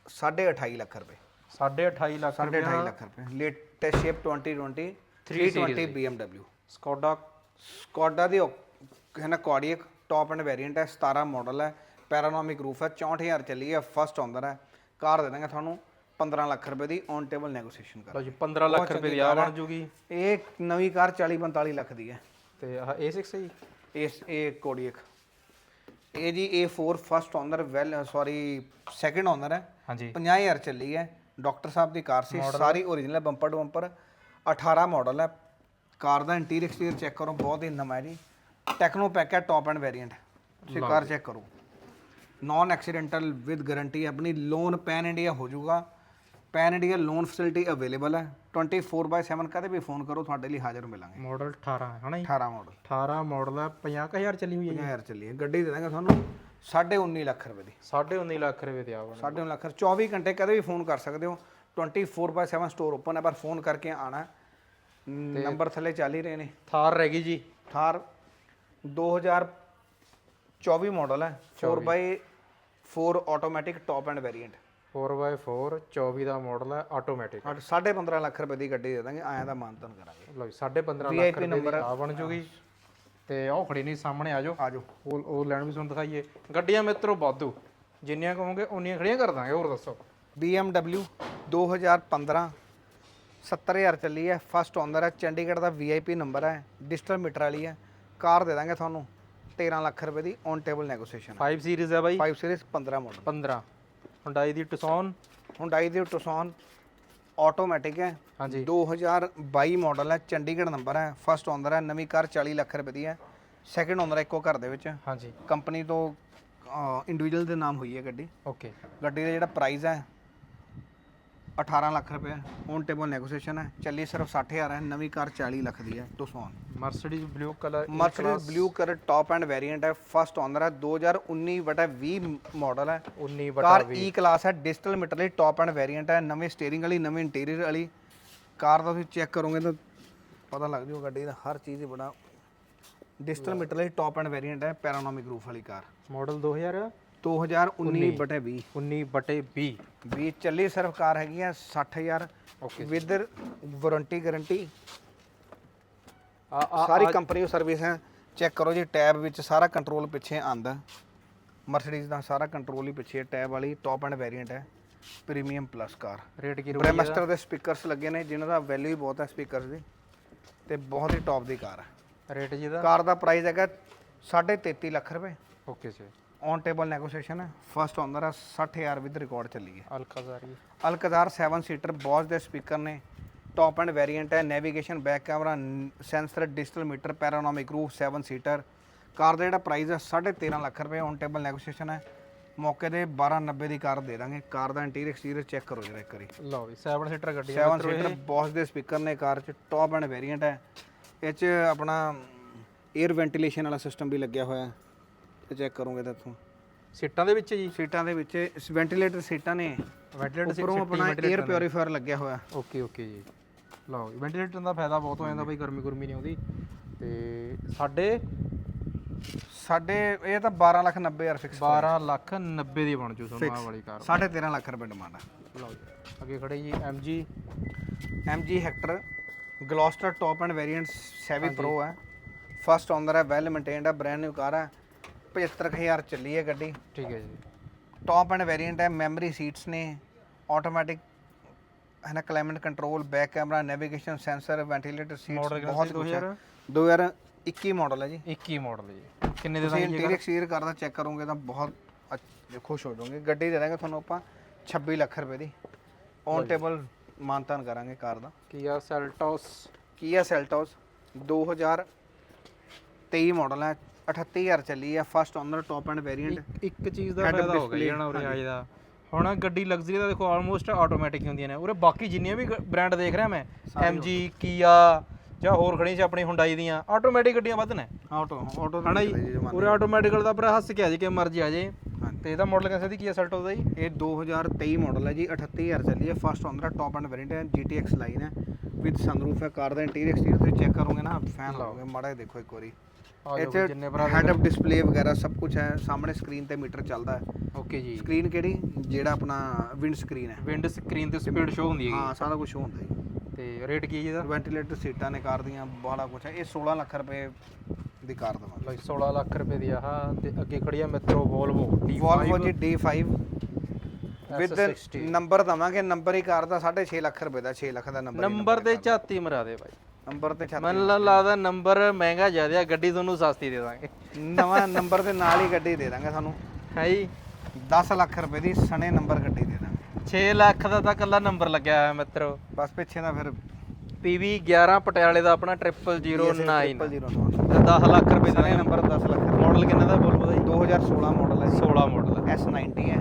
28.5 ਲੱਖ ਰੁਪਏ। 28.5 ਲੱਖ 28 ਲੱਖ ਰੁਪਏ। Latest shape 2020 320 BMW Skoda Skoda ਦੀ। ਹੈ ਨਾ ਕੋਡੀਅਕ ਟਾਪ ਐਂਡ ਵੇਰੀਐਂਟ ਹੈ 17 ਮਾਡਲ ਹੈ ਪੈਰਾਨੋਮਿਕ ਰੂਫ ਹੈ 64000 ਚੱਲੀ ਹੈ ਫਸਟ ਓਨਰ ਹੈ। ਕਾਰ ਦੇ ਦਾਂਗੇ ਤੁਹਾਨੂੰ 15 ਲੱਖ ਰੁਪਏ ਦੀ ਔਨ ਟੇਬਲ ਨੈਗੋਸੀਏਸ਼ਨ ਕਰ ਲਓ ਜੀ 15 ਲੱਖ ਰੁਪਏ ਦੀ ਆ ਬਣ ਜੂਗੀ। ਇਹ ਨਵੀਂ ਕਾਰ 40 45 ਲੱਖ ਦੀ ਹੈ। ਤੇ ਆਹ A6 ਹੈ ਜੀ? ਇਸ ਇਹ ਕੋਡੀਅਕ ਇਹ ਜੀ A4 first owner well sorry second owner ਹੈ। ਹਾਂਜੀ। 50000 ਚੱਲੀ ਹੈ। ਡਾਕਟਰ ਸਾਹਿਬ ਦੀ ਕਾਰ ਸੀ ਸਾਰੀ original bumper to bumper 18 model ਹੈ। ਕਾਰ ਦਾ ਇੰਟੀਰੀਅਰ ਐਕਸਟੀਰੀਅਰ ਚੈੱਕ ਕਰੋ ਬਹੁਤ ਹੀ ਨਵਾਂ ਹੈ ਜੀ। ਟੈਕਨੋ ਪੈਕ ਹੈ ਟਾਪ ਐਂਡ ਵੇਰੀਐਂਟ ਤੁਸੀਂ ਕਾਰ ਚੈੱਕ ਕਰੋ। ਨਾਨ ਐਕਸੀਡੈਂਟਲ ਵਿਦ ਗਾਰੰਟੀ ਆਪਣੀ ਲੋਨ ਪੈਨ ਇੰਡੀਆ ਹੋ ਜਾਊਗਾ। Pan India loan facility available ਹੈ। 24/7 ਕਦੇ ਵੀ ਫੋਨ ਕਰੋ ਤੁਹਾਡੇ ਲਈ ਹਾਜ਼ਰ ਮਿਲਾਂਗੇ। ਮਾਡਲ 18 ਹੈ ਹਨਾ ਜੀ? 18 ਮਾਡਲ 18 ਮਾਡਲ ਹੈ 50000 ਚੱਲੀ ਹੋਈ ਹੈ ਜੀ। 50000 ਚੱਲੀ ਹੈ। ਗੱਡੀ ਦੇ ਦਾਂਗੇ ਤੁਹਾਨੂੰ 19.5 ਲੱਖ ਰੁਪਏ ਦੀ। 19.5 ਲੱਖ ਰੁਪਏ ਦੀ ਆ ਬਣ। 9.5 ਲੱਖ 24 ਘੰਟੇ ਕਦੇ ਵੀ ਫੋਨ ਕਰ ਸਕਦੇ ਹੋ। 24/7 ਸਟੋਰ ਓਪਨ ਹੈ ਪਰ ਫੋਨ ਕਰਕੇ ਆਣਾ ਨੰਬਰ ਥੱਲੇ ਚੱਲ ਹੀ ਰਹੇ ਨੇ। ਥਾਰ ਰਹਿ ਗਈ ਜੀ। ਥਾਰ 2024 ਮਾਡਲ ਹੈ। 4x4 automatic top end variant 4x4 24 ਦਾ ਮਾਡਲ ਹੈ ਆਟੋਮੈਟਿਕ 15.5 ਲੱਖ ਰੁਪਏ ਦੀ ਗੱਡੀ ਦੇ ਦਾਂਗੇ ਆਇਆ ਦਾ ਮਾਨਤਨ ਕਰਾਂਗੇ। ਲਓ ਜੀ 15.5 ਲੱਖ ਰੁਪਏ ਦੀ ਆ ਬਣ ਜੂਗੀ। ਤੇ ਉਹ ਖੜੀ ਨਹੀਂ ਸਾਹਮਣੇ ਆ ਜਾਓ। ਆਜੋ ਉਹ ਉਹ ਲੈਣ ਵੀ ਤੁਹਾਨੂੰ ਦਿਖਾਈਏ। ਗੱਡੀਆਂ ਮਿੱਤਰੋ ਵਾਧੂ। ਜਿੰਨੀਆਂ ਕਹੋਗੇ ਉਨੀਆਂ ਖੜੀਆਂ ਕਰ ਦਾਂਗੇ। ਹੋਰ ਦੱਸੋ। BMW 2015 70000 ਚੱਲੀ ਹੈ। ਫਸਟ ਓਨਰ ਹੈ। ਚੰਡੀਗੜ੍ਹ ਦਾ VIP ਨੰਬਰ ਹੈ। ਡਿਜੀਟਲ ਮੀਟਰ ਵਾਲੀ ਹੈ। ਕਾਰ ਦੇ ਦਾਂਗੇ ਤੁਹਾਨੂੰ 13 ਲੱਖ ਰੁਪਏ ਦੀ ਔਨ ਟੇਬਲ ਨੈਗੋਸੀਏਸ਼ਨ 5 ਸੀਰੀਜ਼ ਹੈ ਬਾਈ। 5 ਸੀਰੀਜ਼ 15 ਮਾਡਲ 15 ਹੁੰਡਾਈ ਦੀ ਟਸੌਨ ਹੁੰਡਾਈ ਦੀ ਟੁਸੌਨ ਆਟੋਮੈਟਿਕ ਹੈ। ਹਾਂਜੀ। 2022 ਮਾਡਲ ਹੈ ਚੰਡੀਗੜ੍ਹ ਨੰਬਰ ਹੈ। ਫਸਟ ਓਨਰ ਹੈ ਨਵੀਂ ਕਾਰ 40 ਲੱਖ ਰੁਪਏ ਦੀ ਹੈ। ਸੈਕੰਡ ਓਨਰ ਇੱਕੋ ਘਰ ਦੇ ਵਿੱਚ। ਹਾਂਜੀ। ਕੰਪਨੀ ਤੋਂ ਇੰਡੀਵਿਜੂਅਲ ਦੇ ਨਾਮ ਹੋਈ ਹੈ ਗੱਡੀ। ਓਕੇ ਗੱਡੀ ਦਾ ਜਿਹੜਾ ਪ੍ਰਾਈਸ ਹੈ 18 ਲੱਖ ਰੁਪਏ। ਔਨ ਟੇਬਲ ਨੈਗੋਸੀਏਸ਼ਨ ਹੈ। ਚੱਲੀ ਸਿਰਫ 60000 ਹੈ। ਨਵੀਂ ਕਾਰ 40 ਲੱਖ ਦੀ ਹੈ। Tucson Mercedes blue colour Mercedes blue colour top end variant ਹੈ। ਫਸਟ ਓਨਰ ਹੈ। 2019 ਬਟਾ 20 ਮਾਡਲ ਹੈ। 19 ਕਾਰ ਈ ਕਲਾਸ ਹੈ। ਡਿਜੀਟਲ ਮੀਟਰ ਲਈ ਟਾਪ ਐਂਡ ਵੇਰੀਐਂਟ ਹੈ। ਨਵੇਂ ਸਟੀਅਰਿੰਗ ਵਾਲੀ ਨਵੇਂ ਇੰਟੀਰੀਅਰ ਵਾਲੀ। ਕਾਰ ਦਾ ਤੁਸੀਂ ਚੈੱਕ ਕਰੋਗੇ ਤਾਂ ਪਤਾ ਲੱਗ ਜਾਊਗਾ ਗੱਡੀ ਦਾ। ਹਰ ਚੀਜ਼ ਹੀ ਬੜਾ ਡਿਜੀਟਲ ਮੀਟਰ ਲਈ ਟਾਪ ਐਂਡ ਵੇਰੀਐਂਟ ਹੈ। ਪੈਰਾਨੋਮਿਕ ਰੂਫ ਵਾਲੀ ਕਾਰ ਮਾਡਲ 2000 2019 ਬਟੇ 20 19 ਬਟੇ 20 ਵੀ ਚੱਲੀ ਸਿਰਫ ਕਾਰ ਹੈਗੀ ਆ 60000 ਓਕੇ ਵਿਦ ਵਾਰੰਟੀ ਗਾਰੰਟੀ ਸਾਰੀ ਕੰਪਨੀ ਸਰਵਿਸ ਹੈ। ਚੈੱਕ ਕਰੋ ਜੀ ਟੈਬ ਵਿੱਚ ਸਾਰਾ ਕੰਟਰੋਲ ਪਿੱਛੇ ਆਂਦਾ। ਮਰਸੀਡੀਜ਼ ਦਾ ਸਾਰਾ ਕੰਟਰੋਲ ਹੀ ਪਿੱਛੇ ਟੈਬ ਵਾਲੀ ਟਾਪ ਐਂਡ ਵੇਰੀਐਂਟ ਹੈ। ਪ੍ਰੀਮੀਅਮ ਪਲੱਸ ਕਾਰ ਰੇਟ ਕੀ ਬ੍ਰੈਮਸਟਰ ਦੇ ਸਪੀਕਰਸ ਲੱਗੇ ਨੇ ਜਿਨ੍ਹਾਂ ਦਾ ਵੈਲਿਊ ਹੀ ਬਹੁਤ ਹੈ ਸਪੀਕਰਸ ਦੀ। ਤੇ ਬਹੁਤ ਹੀ ਟੌਪ ਦੀ ਕਾਰ ਹੈ। ਰੇਟ ਜੀ ਦਾ? ਕਾਰ ਦਾ ਪ੍ਰਾਈਸ ਹੈਗਾ 33.5 ਲੱਖ ਰੁਪਏ। ਓਕੇ ਜੀ ਔਨ ਟੇਬਲ ਨੈਗੋਸੀਏਸ਼ਨ ਹੈ। ਫਸਟ ਓਨਰ ਹੈ 60000 ਵਿਦ ਰਿਕਾਰਡ ਚੱਲੀ ਹੈ। ਅਲਕਾਜ਼ਾਰੀ ਅਲਕਜ਼ਾਰ 7 ਸੀਟਰ ਬੋਸ ਦੇ ਸਪੀਕਰ ਨੇ। ਟਾਪ ਐਂਡ ਵੇਰੀਐਂਟ ਹੈ navigation back camera sensor digital meter panoramic roof 7 seater car ਦਾ ਜਿਹੜਾ ਪ੍ਰਾਈਸ ਹੈ 13.5 ਲੱਖ ਰੁਪਏ ਔਨ ਟੇਬਲ ਨੈਗੋਸੀਏਸ਼ਨ ਹੈ। ਮੌਕੇ ਦੇ 1290 ਦੀ ਕਾਰ ਦੇ ਦਾਂਗੇ। ਕਾਰ ਦਾ ਇੰਟੀਰੀਅਰ ਐਕਸਟੀਰੀਅਰ ਚੈੱਕ ਕਰੋ ਜਰਾ ਇੱਕ ਵਾਰੀ। ਲਓ ਵੀ 7 ਸੀਟਰ ਗੱਡੀ 7 ਸੀਟਰ ਬੋਸ ਦੇ ਸਪੀਕਰ ਨੇ ਕਾਰ 'ਚ। ਟਾਪ ਐਂਡ ਵੇਰੀਐਂਟ ਹੈ। ਇਹ 'ਚ ਆਪਣਾ 에ਅਰ ਵੈਂਟੀਲੇਸ਼ਨ ਵਾਲਾ ਸਿਸਟਮ ਵੀ ਲੱਗਿਆ ਹੋਇਆ ਹੈ। ਚੈੱਕ ਕਰੋਗੇ ਤਾਂ ਇੱਥੋਂ। ਸੀਟਾਂ ਦੇ ਵਿੱਚ ਜੀ? ਸੀਟਾਂ ਦੇ ਵਿੱਚ ਵੈਂਟੀਲੇਟਰ ਸੀਟਾਂ ਨੇ। ਵੈਂਟੀਲੇਟਰ ਉੱਪਰੋਂ ਆਪਣਾ 에ਅਰ ਪਿਉਰੀਫਾਇਰ ਲੱਗਿਆ ਹੋਇਆ। ਓਕੇ ਓਕੇ ਜੀ। ਲਓ ਵੈਂਟੀਲੇਟਰ ਦਾ ਫਾਇਦਾ ਬਹੁਤ ਹੋ ਜਾਂਦਾ ਬਈ ਗਰਮੀ ਗੁਰਮੀ ਨਹੀਂ ਆਉਂਦੀ। ਤੇ ਸਾਡੇ? ਸਾਡੇ ਇਹ ਤਾਂ 12 ਲੱਖ 90 ਹਜ਼ਾਰ ਫਿਕਸ 12 ਲੱਖ 90 ਦੀ ਬਣ ਜੂ ਤੁਹਾਨੂੰ ਆਹ ਵਾਲੀ ਕਾਰ। 13.5 ਲੱਖ ਰੁਪਏ ਡਿਮਾਂਡ ਹੈ ਲਓ ਜੀ ਅੱਗੇ ਖੜੇ ਜੀ MG MG Hector Gloster top end variant 7 pro ਹੈ ਫਸਟ ਓਨਰ ਹੈ ਵੈਲ ਮੇਨਟੇਨਡ ਹੈ ਬ੍ਰੈਂਡ ਨਿਊ ਕਾਰ ਹੈ 75000 ਚੱਲੀ ਹੈ ਗੱਡੀ। ਠੀਕ ਹੈ ਜੀ। ਟਾਪ ਐਂਡ ਵੇਰੀਐਂਟ ਹੈ ਮੈਮਰੀ ਸੀਟਸ ਨੇ ਆਟੋਮੈਟਿਕ ਹੈ ਨਾ climate control back camera navigation sensor ventilator seats ਬਹੁਤ ਕੁਝ ਹੈ। 2021 ਮਾਡਲ ਹੈ ਜੀ। 21 ਮਾਡਲ ਜੀ। ਕਿੰਨੇ ਦੇ ਤੁਸੀਂ ਦਾਂਗੇ ਇੰਟੀਰੀਅਰ ਐਕਸਟੀਰੀਅਰ ਕਰਦਾ ਚੈੱਕ ਕਰੋਗੇ ਤਾਂ ਬਹੁਤ ਖੁਸ਼ ਹੋ ਜਾਓਗੇ। ਗੱਡੀ ਦੇ ਦਾਂਗੇ ਤੁਹਾਨੂੰ ਆਪਾਂ 26 ਲੱਖ ਰੁਪਏ ਦੀ। ਔਨ ਟੇਬਲ ਮਾਨਤਾਨ ਕਰਾਂਗੇ ਕਾਰ ਦਾ। ਕੀਆ ਸੈਲਟੋਸ ਕੀਆ ਸੈਲਟੋਸ 2023 ਮਾਡਲ ਹੈ। 38000 ਚੱਲੀ ਹੈ first owner top end variant ਇੱਕ ਚੀਜ਼ ਦਾ ਫਾਇਦਾ ਹੋ ਗਿਆ ਜਣਾ ਉਰੇ ਆਏ ਦਾ। ਹੁਣ ਗੱਡੀ ਲਗਜ਼ਰੀ ਦਾ ਦੇਖੋ ਆਲਮੋਸਟ ਆਟੋਮੈਟਿਕ ਹੁੰਦੀਆਂ ਨੇ। ਉਰੇ ਬਾਕੀ ਜਿੰਨੀਆਂ ਵੀ ਬ੍ਰਾਂਡ ਦੇਖ ਰਿਹਾ ਮੈਂ MG ਕੀਆ ਜਾਂ ਹੋਰ ਖੜੀਆਂ ਸੀ ਆਪਣੀ ਹੁੰਡਾਈ ਦੀਆਂ ਆਟੋਮੈਟਿਕ ਗੱਡੀਆਂ ਵੱਧ ਨੇ। ਆਟੋ ਆਟੋ ਜੀ? ਉਰੇ ਆਟੋਮੈਟਿਕ ਦਾ ਭਰਾ ਹੱਸ ਕੇ ਆ ਜੇ ਕਿ ਮਰਜ਼ੀ ਆ ਜੇ। ਹਾਂਜੀ। ਤੇ ਇਹਦਾ ਮਾਡਲ ਕਿੰਨਾ ਦੀ ਕੀਆ ਸੈਲਟੋਸ ਦਾ ਜੀ? ਇਹ 2023 ਮਾਡਲ ਹੈ ਜੀ 38000 ਚੱਲੀ ਹੈ। First owner top end variant ਹੈ GTX ਲਾਈਨ ਹੈ। ਵਿਦ ਸਨਰੂਫ ਹੈ ਕਾਰ ਦਾ ਇੰਟੀਰੀਅਰ ਐਕਸਟੀਰੀਅਰ ਤੁਸੀਂ ਚੈੱਕ ਕਰੋਗੇ ਨਾ ਫੈਨ ਲਾਓਗੇ ਮਾੜਾ ਜਿਹਾ ਦੇਖੋ ਇੱਕ ਵਾਰੀ। ਇੱਥੇ ਹੈਡ ਅਪ ਡਿਸਪਲੇ ਵਗੈਰਾ ਸਭ ਕੁਝ ਹੈ ਸਾਹਮਣੇ ਸਕਰੀਨ ਤੇ ਮੀਟਰ ਚੱਲਦਾ ਹੈ। ਓਕੇ ਜੀ। ਸਕਰੀਨ ਕਿਹੜੀ? ਜਿਹੜਾ ਆਪਣਾ ਵਿੰਡ ਸਕਰੀਨ ਹੈ। ਵਿੰਡ ਸਕਰੀਨ ਤੇ ਸਪੀਡ ਸ਼ੋ ਹੁੰਦੀ ਹਾਂ ਹੈਗੀ ਸਾਰਾ ਕੁਝ ਹੁੰਦਾ ਜੀ। ਤੇ ਰੇਟ ਕੀ ਹੈ ਜੀ ਇਹਦਾ? ਵੈਂਟੀਲੇਟਰ ਸੀਟਾਂ ਨੇ ਕਾਰ ਦੀਆਂ ਬੜਾ ਕੁਝ ਹੈ। ਇਹ 16 ਲੱਖ ਰੁਪਏ ਦੀ ਕਾਰ ਦਵਾਂਗੇ। ਲਓ ਜੀ, 16 ਲੱਖ ਰੁਪਏ ਦੀ ਆਹ ਤੇ ਅੱਗੇ ਖੜੀ ਆ ਮਿੱਤਰੋ Volvo D5 Volvo ਜੀ D5 ਵਿਦ S60 ਨੰਬਰ ਦਵਾਂਗੇ। ਨੰਬਰ ਹੀ ਕਾਰ ਦਾ 6.5 ਲੱਖ ਰੁਪਏ ਦਾ 6 ਲੱਖ ਦਾ ਨੰਬਰ ਨੰਬਰ ਤੇ ਝਾਤੀ ਮਰਾ ਦੇ ਬਾਈ। ਨੰਬਰ ਤੇ ਛੱਤ ਮੈਨੂੰ ਲਾ- ਲੱਗਦਾ ਨੰਬਰ ਮਹਿੰਗਾ ਜ਼ਿਆਦਾ ਗੱਡੀ ਤੁਹਾਨੂੰ ਸਸਤੀ ਦੇ ਦਾਂਗੇ। ਨਵਾਂ ਨੰਬਰ ਦੇ ਨਾਲ ਹੀ ਗੱਡੀ ਦੇ ਦਾਂਗੇ ਤੁਹਾਨੂੰ ਹੈ ਜੀ। 10 ਲੱਖ ਰੁਪਏ ਦੀ ਸਣੇ ਨੰਬਰ ਗੱਡੀ ਦੇ 6 ਲੱਖ ਦਾ ਤਾਂ ਕੱਲਾ ਨੰਬਰ ਲੱਗਿਆ ਹੋਇਆ ਮਿੱਤਰੋ। ਬਸ ਪਿੱਛੇ ਦਾ ਫਿਰ PV 11 ਪਟਿਆਲੇ ਦਾ ਆਪਣਾ 0009 009 ਤੇ 10 ਲੱਖ ਰੁਪਏ ਦਾ ਨੰਬਰ 10 ਲੱਖ ਮਾਡਲ ਕਿੰਨਾ ਦਾ Volvo ਦਾ ਜੀ 2016 ਮਾਡਲ ਹੈ 16 ਮਾਡਲ S90 ਹੈ।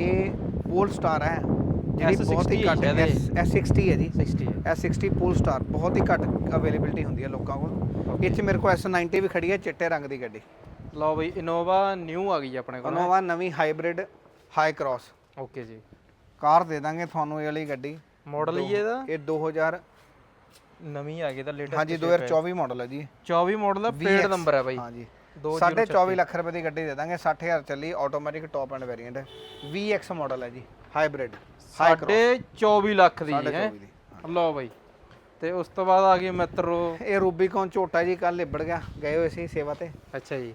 ਇਹ ਪੋਲ ਸਟਾਰ ਹੈ। ਜਿਹੜੀ S60 ਬਹੁਤ ਹੀ ਘੱਟ ਹੈ ਹੈ ਇਹਦੇ। S60 ਹੈ ਜੀ। 60 ਹੈ। S60 ਪੋਲ ਸਟਾਰ ਬਹੁਤ ਹੀ ਘੱਟ ਅਵੇਲੇਬਿਲਟੀ ਹੁੰਦੀ ਹੈ ਲੋਕਾਂ ਕੋਲ। ਚ ਮੇਰੇ ਕੋਲ S90 ਵੀ ਖੜੀ ਹੈ ਚਿੱਟੇ ਰੰਗ ਦੀ ਗੱਡੀ। ਲਓ ਬਈ ਇਨੋਵਾ ਨਿਊ ਆ ਗਈ ਆਪਣੇ ਕੋਲ। ਇਨੋਵਾ ਨਵੀਂ ਹਾਈਬ੍ਰਿਡ ਹਾਈ ਕ੍ਰਾਸ ਓਕੇ ਜੀ। ਕਾਰ ਦੇ ਦਾਂਗੇ ਤੁਹਾਨੂੰ ਇਹ ਵਾਲੀ ਗੱਡੀ। ਮਾਡਲ ਹੀ ਇਹਦਾ? ਇਹ 2000 ਨਵੀਂ ਆ ਗਈ ਤਾਂ ਲੇਟੈਸਟ ਹਾਂਜੀ 2024 ਮਾਡਲ ਹੈ ਜੀ। 24 ਮਾਡਲ ਦਾ ਪੇਡ ਨੰਬਰ ਹੈ ਬਾਈ। ਹਾਂਜੀ। ਦੋ ਸਾਢੇ 24 ਲੱਖ ਰੁਪਏ ਦੀ ਗੱਡੀ ਦੇ ਦਾਂਗੇ 60000 ਚੱਲੀ automatic top end variant VX model ਹੈ ਜੀ ਹਾਈਬ੍ਰਿਡ ਹਾਈ ਸਾਢੇ 24 ਲੱਖ ਦੀ ਹੈ। 24 ਦੀ ਲਓ ਬਾਈ। ਤੇ ਉਸ ਤੋਂ ਬਾਅਦ ਆ ਗਈ ਮਿੱਤਰੋ। ਇਹ ਰੂਬੀਕੌਨ ਝੋਟਾ ਜੀ ਕੱਲ ਲਿਬੜ ਗਿਆ ਗਏ ਹੋਏ ਸੀ ਸੇਵਾ ਤੇ। ਅੱਛਾ ਜੀ।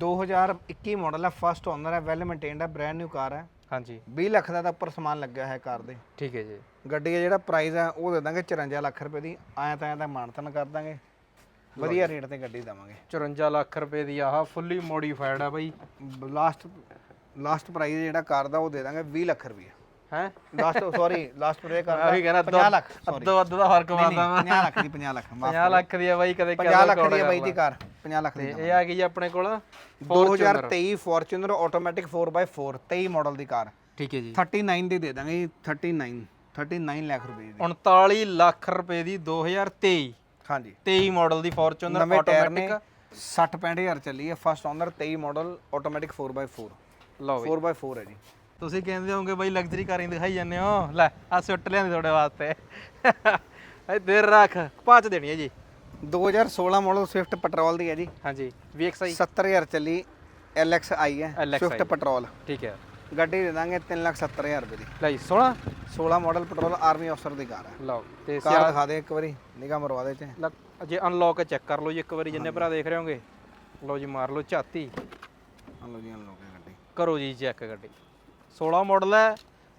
2021 ਮਾਡਲ ਹੈ ਫਸਟ ਓਨਰ ਹੈ ਵੈਲ ਮੇਨਟੇਨਡ ਹੈ ਬ੍ਰੈਂਡ ਨਿਊ ਕਾਰ ਹੈ ਹਾਂਜੀ। 20 ਲੱਖ ਦਾ ਤਾਂ ਉੱਪਰ ਸਮਾਨ ਲੱਗਿਆ ਹੈ ਕਾਰ ਦੇ। ਠੀਕ ਹੈ ਜੀ। ਗੱਡੀ ਦਾ ਜਿਹੜਾ ਪ੍ਰਾਈਸ ਹੈ ਉਹ ਦੇ ਦਾਂਗੇ 54 ਲੱਖ ਰੁਪਏ ਦੀ। ਆਇਆ ਤਾਂ ਆਇਆ ਤਾਂ ਮਾਨਤਨ ਕਰ ਦਾਂਗੇ। ਵਧੀਆ ਰੇਟ ਤੇ ਗੱਡੀ ਦੇਵਾਂਗੇ। 54 ਲੱਖ ਰੁਪਏ ਦੀ ਆਹ ਫੁੱਲੀ ਮੋਡੀਫਾਈਡ ਆ ਬਾਈ। ਲਾਸਟ ਲਾਸਟ ਪ੍ਰਾਈਸ ਜਿਹੜਾ ਕਾਰ ਦਾ ਉਹ ਦੇ ਦਾਂਗੇ 20 ਲੱਖ ਰੁਪਏ। ਹੈ? ਲਾਸਟ ਸੌਰੀ ਲਾਸਟ ਵੀ ਦਾ ਕਹਿੰਦਾ 50 ਲੱਖ ਸੌਰੀ ਅੱਧੋ ਅੱਧ ਦਾ ਫ਼ਰਕ ਮਾਰਦਾ ਵਾ 50 ਲੱਖ ਦੀ 50 ਲੱਖ ਮਾਫ਼ 50 ਲੱਖ ਦੀ ਆ ਬਾਈ ਕਦੇ 50 ਲੱਖ ਦੀ ਹੈ ਬਾਈ ਦੀ ਕਾਰ 50 ਲੱਖ ਤੇ ਦੀ ਇਹ ਆ ਗਈ ਜੀ ਆਪਣੇ ਕੋਲ 2023 ਫੋਰਚੂਨਰ ਆਟੋਮੈਟਿਕ 4x4 23 ਮਾਡਲ ਦੀ ਕਾਰ। ਠੀਕ ਹੈ ਜੀ। 39 ਦੀ ਦੇ ਦਾਂਗੇ ਜੀ 39 39 ਲੱਖ ਰੁਪਏ ਦੀ। 39 ਲੱਖ ਰੁਪਏ ਦੀ 2023 ਹਾਂਜੀ। 23 ਮਾਡਲ ਦੀ ਫੋਰਚੂਨਰ ਆਟੋਮੈਟਿਕ 60 65000 ਚੱਲੀ ਹੈ first owner 23 model automatic 4x4 ਲਓ ਬਈ 4x4 ਹੈ ਜੀ। ਤੁਸੀਂ ਕਹਿੰਦੇ ਹੋਗੇ ਬਾਈ ਲਗਜ਼ਰੀ ਕਾਰਾਂ ਹੀ ਦਿਖਾਈ ਜਾਂਦੇ ਹੋ। ਲੈ ਆ ਸੁੱਟ ਲਿਆਂਦੀ ਤੁਹਾਡੇ ਵਾਸਤੇ। ਇਹ ਦੇਰ ਰੱਖ ਪਾਚ ਦੇਣੀ ਹੈ ਜੀ। 2016 ਮਾਡਲ ਸਵਿਫਟ ਪੈਟਰੋਲ ਦੀ ਹੈ ਜੀ। ਹਾਂਜੀ VXI 70000 ਚੱਲੀ LXi ਹੈ LXi ਸਵਿਫਟ ਪੈਟਰੋਲ ਠੀਕ ਹੈ। ਗੱਡੀ ਦੇ ਦਾਂਗੇ 370000 ਰੁਪਏ ਦੀ। ਲੈ ਜੀ 16 16 ਮਾਡਲ ਪੈਟਰੋਲ ਆਰਮੀ ਅਫਸਰ ਦੀ ਕਾਰ ਹੈ। ਲਓ ਤੇ ਕਾਰ ਦਿਖਾ ਦੇ ਇੱਕ ਵਾਰੀ ਨਿਗਾਹ ਮਰਵਾ ਦੇ ਚ ਜੇ ਅਨਲੌਕ ਚੈੱਕ ਕਰ ਲਓ ਜੀ ਇੱਕ ਵਾਰੀ ਜਿੰਨੇ ਭਰਾ ਦੇਖ ਰਹੇ ਹੋਗੇ ਲਓ ਜੀ ਮਾਰ ਲਓ ਝਾਤੀ। ਹਲੋ ਜੀ ਹਲੋ ਗੱਡੀ। ਕਰੋ ਜੀ ਚੈੱਕ ਗੱਡੀ। 16 ਮਾਡਲ ਹੈ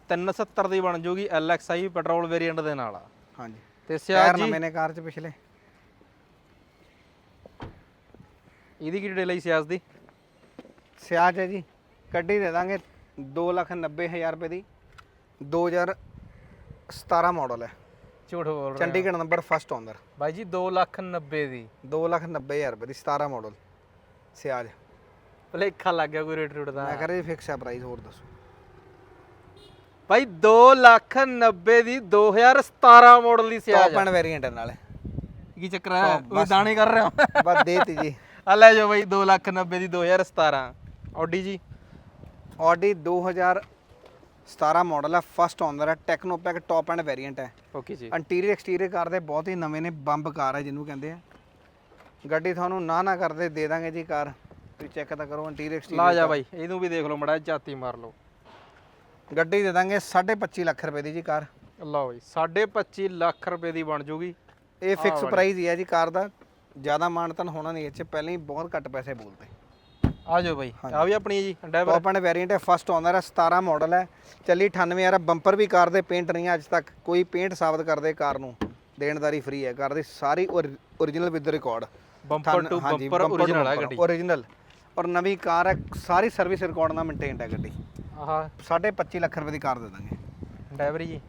370 ਦੀ ਬਣ ਜੂਗੀ LXI ਪੈਟਰੋਲ ਵੇਰੀਐਂਟ ਦੇ ਨਾਲ। ਹਾਂਜੀ। ਤੇ ਜੀ ਨਵੇਂ ਨੇ ਕਾਰ ਚ ਪਿਛਲੇ। ਇਹਦੀ ਕੀ ਡਿਟੇਲ ਹੈ ਜੀ ਸਿਆਜ ਦੀ? ਸਿਆਜ ਹੈ ਜੀ। ਗੱਡੀ ਦੇ ਦਾਂਗੇ 290000 ਰੁਪਏ ਦੀ। 2017 ਮਾਡਲ ਹੈ। ਝੂਠ ਬੋਲ ਰਹੇ। ਚੰਡੀਗੜ੍ਹ ਨੰਬਰ ਫਸਟ ਓਨਰ ਬਾਈ ਜੀ 2 ਲੱਖ 90 ਦੀ। 290000 ਰੁਪਏ ਦੀ 17 ਮਾਡਲ ਸਿਆਜ ਭਲੇਖਾ ਲੱਗ ਗਿਆ ਕੋਈ ਰੇਟ ਰੂਟ ਦਾ। ਮੈਂ ਕਰੇ ਫਿਕਸ ਹੈ ਪ੍ਰਾਈਸ ਹੋਰ ਦੱਸੋ। ਬਾਈ 2 ਲੱਖ 90 ਦੀ 2017 ਮਾਡਲ ਦੀ ਸਿਆਜ ਟੌਪ ਐਂਡ ਵੇਰੀਐਂਟ ਨਾਲ। ਕੀ ਚੱਕਰ ਹੈ ਉਹ ਦਾਣੇ ਕਰ ਰਹੇ ਬਸ ਦੇਤੀ ਜੀ। ਆ ਲੈ ਜਾਓ ਬਾਈ 2 ਲੱਖ 90 ਦੀ 2017 ਆਡੀ ਜੀ। ਆਡੀ 2017 ਮਾਡਲ ਹੈ ਫਸਟ ਓਨਰ ਹੈ techno pack top end variant ਹੈ ਓਕੇ ਜੀ। ਇੰਟੀਰੀਅਰ ਐਕਸਟੀਰੀਅਰ ਕਾਰ ਦੇ ਬਹੁਤ ਹੀ ਨਵੇਂ ਨੇ ਬੰਬ ਕਾਰ ਹੈ ਜਿਹਨੂੰ ਕਹਿੰਦੇ ਆ। ਗੱਡੀ ਤੁਹਾਨੂੰ ਨਾ ਨਾ ਕਰਦੇ ਦੇ ਦਾਂਗੇ ਜੀ ਕਾਰ ਤੁਸੀਂ ਚੈੱਕ ਤਾਂ ਕਰੋ ਇੰਟੀਰੀਅਰ ਲਾ ਐਕਸਟੀਰੀਅਰ ਜਾ ਬਾਈ ਇਹਨੂੰ ਵੀ ਦੇਖ ਲਓ ਮੜਾ ਝਾਤੀ ਮਾਰ ਲਓ। ਗੱਡੀ ਦੇ ਦਾਂਗੇ 25.5 ਲੱਖ ਰੁਪਏ ਦੀ ਜੀ ਕਾਰ। ਲਓ ਬਾਈ 25.5 ਲੱਖ ਰੁਪਏ ਦੀ ਬਣ ਜੂਗੀ। ਇਹ ਫਿਕਸ ਪ੍ਰਾਈਸ ਹੀ ਹੈ ਜੀ ਕਾਰ ਦਾ। ਜ਼ਿਆਦਾ ਮਾਨਤਨ ਹੋਣਾ ਨਹੀਂ ਚ ਪਹਿਲਾਂ ਹੀ ਬਹੁਤ ਘੱਟ ਪੈਸੇ ਬੋਲਦੇ ਆ ਜਾਓ ਬਾਈ ਆ ਵੀ ਆਪਣੀ ਜੀ ਡਰਾਈਵਰ। ਟੌਪ ਐਂਡ ਵੇਰੀਐਂਟ ਹੈ ਫਸਟ ਓਨਰ ਹੈ 17 ਮਾਡਲ ਹੈ। ਚੱਲੀ 98 ਯਾਰ ਬੰਪਰ ਵੀ ਕਾਰ ਦੇ ਪੇਂਟ ਨਹੀਂ ਅੱਜ ਤੱਕ। ਕੋਈ ਪੇਂਟ ਸਾਬਤ ਕਰਦੇ ਕਾਰ ਨੂੰ। ਦੇਣਦਾਰੀ ਫ੍ਰੀ ਹੈ ਕਾਰ ਦੀ ਸਾਰੀ original with record bumper to bumper original ਹੈ ਗੱਡੀ। ਓਰੀਜਨਲ ਔਰ ਨਵੀਂ ਕਾਰ ਹੈ ਸਾਰੀ ਸਰਵਿਸ ਰਿਕਾਰਡ ਨਾਲ ਮੇਨਟੇਨਡ ਹੈ ਗੱਡੀ। ਆਹ 25 ਲੱਖ ਰੁਪਏ ਦੀ ਕਾਰ ਦੇ ਦਾਂਗੇ। ਡਰਾਈਵਰ ਜੀ।